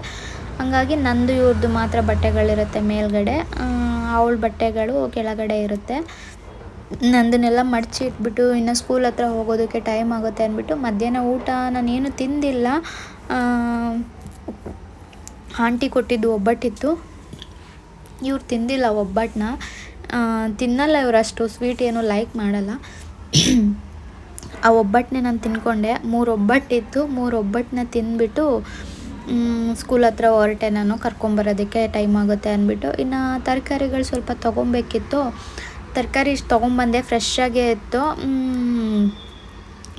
ಹಂಗಾಗಿ ನಂದು ಇವ್ರದ್ದು ಮಾತ್ರ ಬಟ್ಟೆಗಳಿರುತ್ತೆ ಮೇಲ್ಗಡೆ. ಅವಳ ಬಟ್ಟೆಗಳು ಕೆಳಗಡೆ ಇರುತ್ತೆ. ನಂದನ್ನೆಲ್ಲ ಮಡಚಿ ಇಟ್ಬಿಟ್ಟು ಇನ್ನು ಸ್ಕೂಲ್ ಹತ್ರ ಹೋಗೋದಕ್ಕೆ ಟೈಮ್ ಆಗುತ್ತೆ ಅಂದ್ಬಿಟ್ಟು ಮಧ್ಯಾಹ್ನ ಊಟ ನಾನೇನು ತಿಂದಿಲ್ಲ. ಆಂಟಿ ಕೊಟ್ಟಿದ್ದು ಒಬ್ಬಟ್ಟಿತ್ತು. ಇವ್ರು ತಿಂದಿಲ್ಲ ಒಬ್ಬಟ್ಟನ್ನ ತಿನ್ನಲ್ಲ ಇವ್ರು ಅಷ್ಟು, ಸ್ವೀಟ್ ಏನು ಲೈಕ್ ಮಾಡಲ್ಲ. ಆ ಒಬ್ಬಟ್ಟನ್ನೇ ನಾನು ತಿನ್ಕೊಂಡೆ. ಮೂರು ಒಬ್ಬಟ್ಟಿತ್ತು. ಮೂರು ಒಬ್ಬಟ್ಟನ್ನ ತಿಂದ್ಬಿಟ್ಟು ಸ್ಕೂಲ್ ಹತ್ರ ಹೊರಟೆ ನಾನು, ಕರ್ಕೊಂಬರೋದಕ್ಕೆ ಟೈಮ್ ಆಗುತ್ತೆ ಅಂದ್ಬಿಟ್ಟು. ಇನ್ನು ತರಕಾರಿಗಳು ಸ್ವಲ್ಪ ತೊಗೊಬೇಕಿತ್ತು. ತರಕಾರಿ ತೊಗೊಂಬಂದೆ ಫ್ರೆಶ್ ಆಗೇ ಇತ್ತು.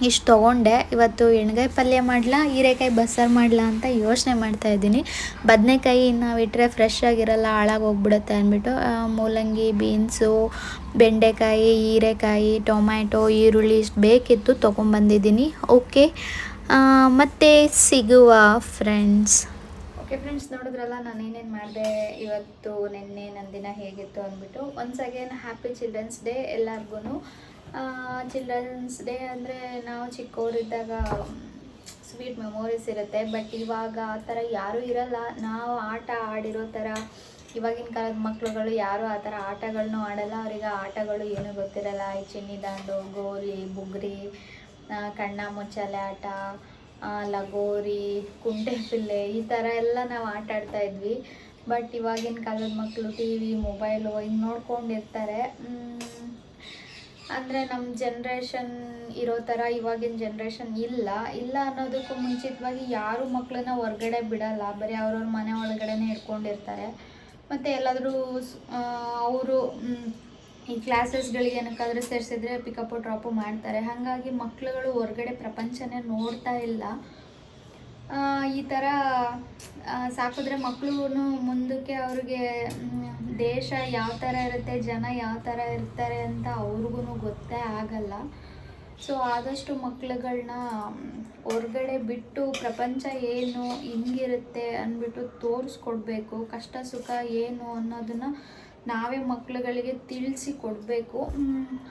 ಇಷ್ಟು ತೊಗೊಂಡೆ. ಇವತ್ತು ಎಣ್ಗಾಯಿ ಪಲ್ಯ ಮಾಡಲಾ, ಹೀರೆಕಾಯಿ ಬಸ್ಸಾರು ಮಾಡಲಾ ಅಂತ ಯೋಚನೆ ಮಾಡ್ತಾ ಇದ್ದೀನಿ. ಬದನೆಕಾಯಿ ನಾವು ಇಟ್ಟರೆ ಫ್ರೆಶ್ ಆಗಿರಲ್ಲ, ಹಾಳಾಗಿ ಹೋಗ್ಬಿಡುತ್ತೆ ಅಂದ್ಬಿಟ್ಟು ಮೂಲಂಗಿ, ಬೀನ್ಸು, ಬೆಂಡೆಕಾಯಿ, ಹೀರೆಕಾಯಿ, ಟೊಮ್ಯಾಟೊ, ಈರುಳ್ಳಿ ಇಷ್ಟು ಬೇಕಿತ್ತು ತೊಗೊಂಬಂದಿದ್ದೀನಿ. ಓಕೆ ಮತ್ತೆ ಸಿಗುವ ಫ್ರೆಂಡ್ಸ್ ಓಕೆ ಫ್ರೆಂಡ್ಸ್ ನೋಡಿದ್ರಲ್ಲ, ನಾನು ಏನೇನು ಮಾಡಿದೆ ಇವತ್ತು, ನಿನ್ನೆ ನನ್ನ ದಿನ ಹೇಗಿತ್ತು ಅಂದ್ಬಿಟ್ಟು. Once again happy children's day ಎಲ್ಲರಿಗೂ ಚಿಲ್ಡ್ರನ್ಸ್ ಡೇ ಅಂದರೆ ನಾವು ಚಿಕ್ಕವರಿದ್ದಾಗ ಸ್ವೀಟ್ ಮೆಮೊರೀಸ್ ಇರುತ್ತೆ. ಬಟ್ ಇವಾಗ ಆ ಥರ ಯಾರೂ ಇರಲ್ಲ. ನಾವು ಆಟ ಆಡಿರೋ ಥರ, ಇವಾಗಿನ ಕಾಲದ ಮಕ್ಕಳುಗಳು ಯಾರು ಆ ಥರ ಆಟಗಳನ್ನೂ ಆಡಲ್ಲ. ಅವ್ರಿಗೆ ಆಟಗಳು ಏನೂ ಗೊತ್ತಿರಲ್ಲ. ಈ ಚಿನ್ನಿ ದಾಂಡು ಗೋಲಿ ಬುಗ್ರಿ ಕಣ್ಣ ಮುಚ್ಚಾಲೆ ಆಟ ಲಗೋರಿ, ಕುಂಟೆ ಪಿಲ್ಲೆ ಈ ಥರ ಎಲ್ಲ ನಾವು ಆಟ ಆಡ್ತಾ ಇದ್ವಿ. ಬಟ್ ಇವಾಗಿನ ಕಾಲದ ಮಕ್ಕಳು ಟಿ ವಿ ಮೊಬೈಲು ಹಿಂಗೆ ನೋಡ್ಕೊಂಡಿರ್ತಾರೆ ಅಂದರೆ ನಮ್ಮ ಜನ್ರೇಷನ್ ಇರೋ ಥರ ಇವಾಗಿನ ಜನ್ರೇಷನ್ ಇಲ್ಲ. ಇಲ್ಲ ಅನ್ನೋದಕ್ಕೂ ಮುಂಚಿತವಾಗಿ ಯಾರು ಮಕ್ಕಳನ್ನ ಹೊರ್ಗಡೆ ಬಿಡಲ್ಲ. ಬರೀ ಅವ್ರವ್ರ ಮನೆ ಒಳಗಡೆನೇ ಇಟ್ಕೊಂಡಿರ್ತಾರೆ. ಮತ್ತು ಎಲ್ಲಾದರೂ ಅವರು ಈ ಕ್ಲಾಸಸ್ಗಳಿಗೆ ಏನಕ್ಕಾದ್ರೂ ಸೇರಿಸಿದ್ರೆ ಪಿಕಪ್ಪು ಡ್ರಾಪು ಮಾಡ್ತಾರೆ. ಹಾಗಾಗಿ ಮಕ್ಕಳುಗಳು ಹೊರ್ಗಡೆ ಪ್ರಪಂಚನೇ ನೋಡ್ತಾ ಇಲ್ಲ. ಈ ಥರ ಸಾಕಿದ್ರೆ ಮಕ್ಕಳು ಮುಂದಕ್ಕೆ ಅವ್ರಿಗೆ ದೇಶ ಯಾವ ಥರ ಇರುತ್ತೆ, ಜನ ಯಾವ ಥರ ಇರ್ತಾರೆ ಅಂತ ಅವ್ರಿಗೂ ಗೊತ್ತೇ ಆಗಲ್ಲ. ಸೊ ಆದಷ್ಟು ಮಕ್ಳುಗಳನ್ನ ಹೊರ್ಗಡೆ ಬಿಟ್ಟು ಪ್ರಪಂಚ ಏನು ಹಿಂಗಿರುತ್ತೆ ಅಂದ್ಬಿಟ್ಟು ತೋರಿಸ್ಕೊಡ್ಬೇಕು. ಕಷ್ಟ ಸುಖ ಏನು ಅನ್ನೋದನ್ನು ನಾವೇ ಮಕ್ಕಳುಗಳಿಗೆ ತಿಳಿಸಿ ಕೊಡಬೇಕು.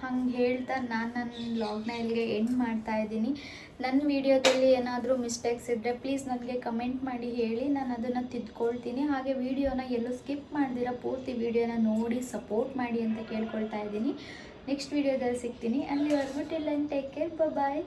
ಹಂಗೆ ಹೇಳ್ತಾ ನಾನು ನನ್ನ ವ್ಲಾಗ್ನ ಇಲ್ಲಿಗೆ ಎಂಡ್ ಮಾಡ್ತಾ ಇದ್ದೀನಿ. ನನ್ನ ವಿಡಿಯೋದಲ್ಲಿ ಏನಾದರೂ ಮಿಸ್ಟೇಕ್ಸ್ ಇದ್ದರೆ ಪ್ಲೀಸ್ ನನಗೆ ಕಮೆಂಟ್ ಮಾಡಿ ಹೇಳಿ. ನಾನು ಅದನ್ನು ತಿದ್ಕೊಳ್ತೀನಿ. ಹಾಗೆ ವಿಡಿಯೋನ ಎಲ್ಲೂ ಸ್ಕಿಪ್ ಮಾಡ್ದಿರ ಪೂರ್ತಿ ವಿಡಿಯೋನ ನೋಡಿ ಸಪೋರ್ಟ್ ಮಾಡಿ ಅಂತ ಕೇಳ್ಕೊಳ್ತಾ ಇದ್ದೀನಿ. ನೆಕ್ಸ್ಟ್ ವಿಡಿಯೋದಲ್ಲಿ ಸಿಗ್ತೀನಿ. ಅಲ್ಲಿ till and take care bye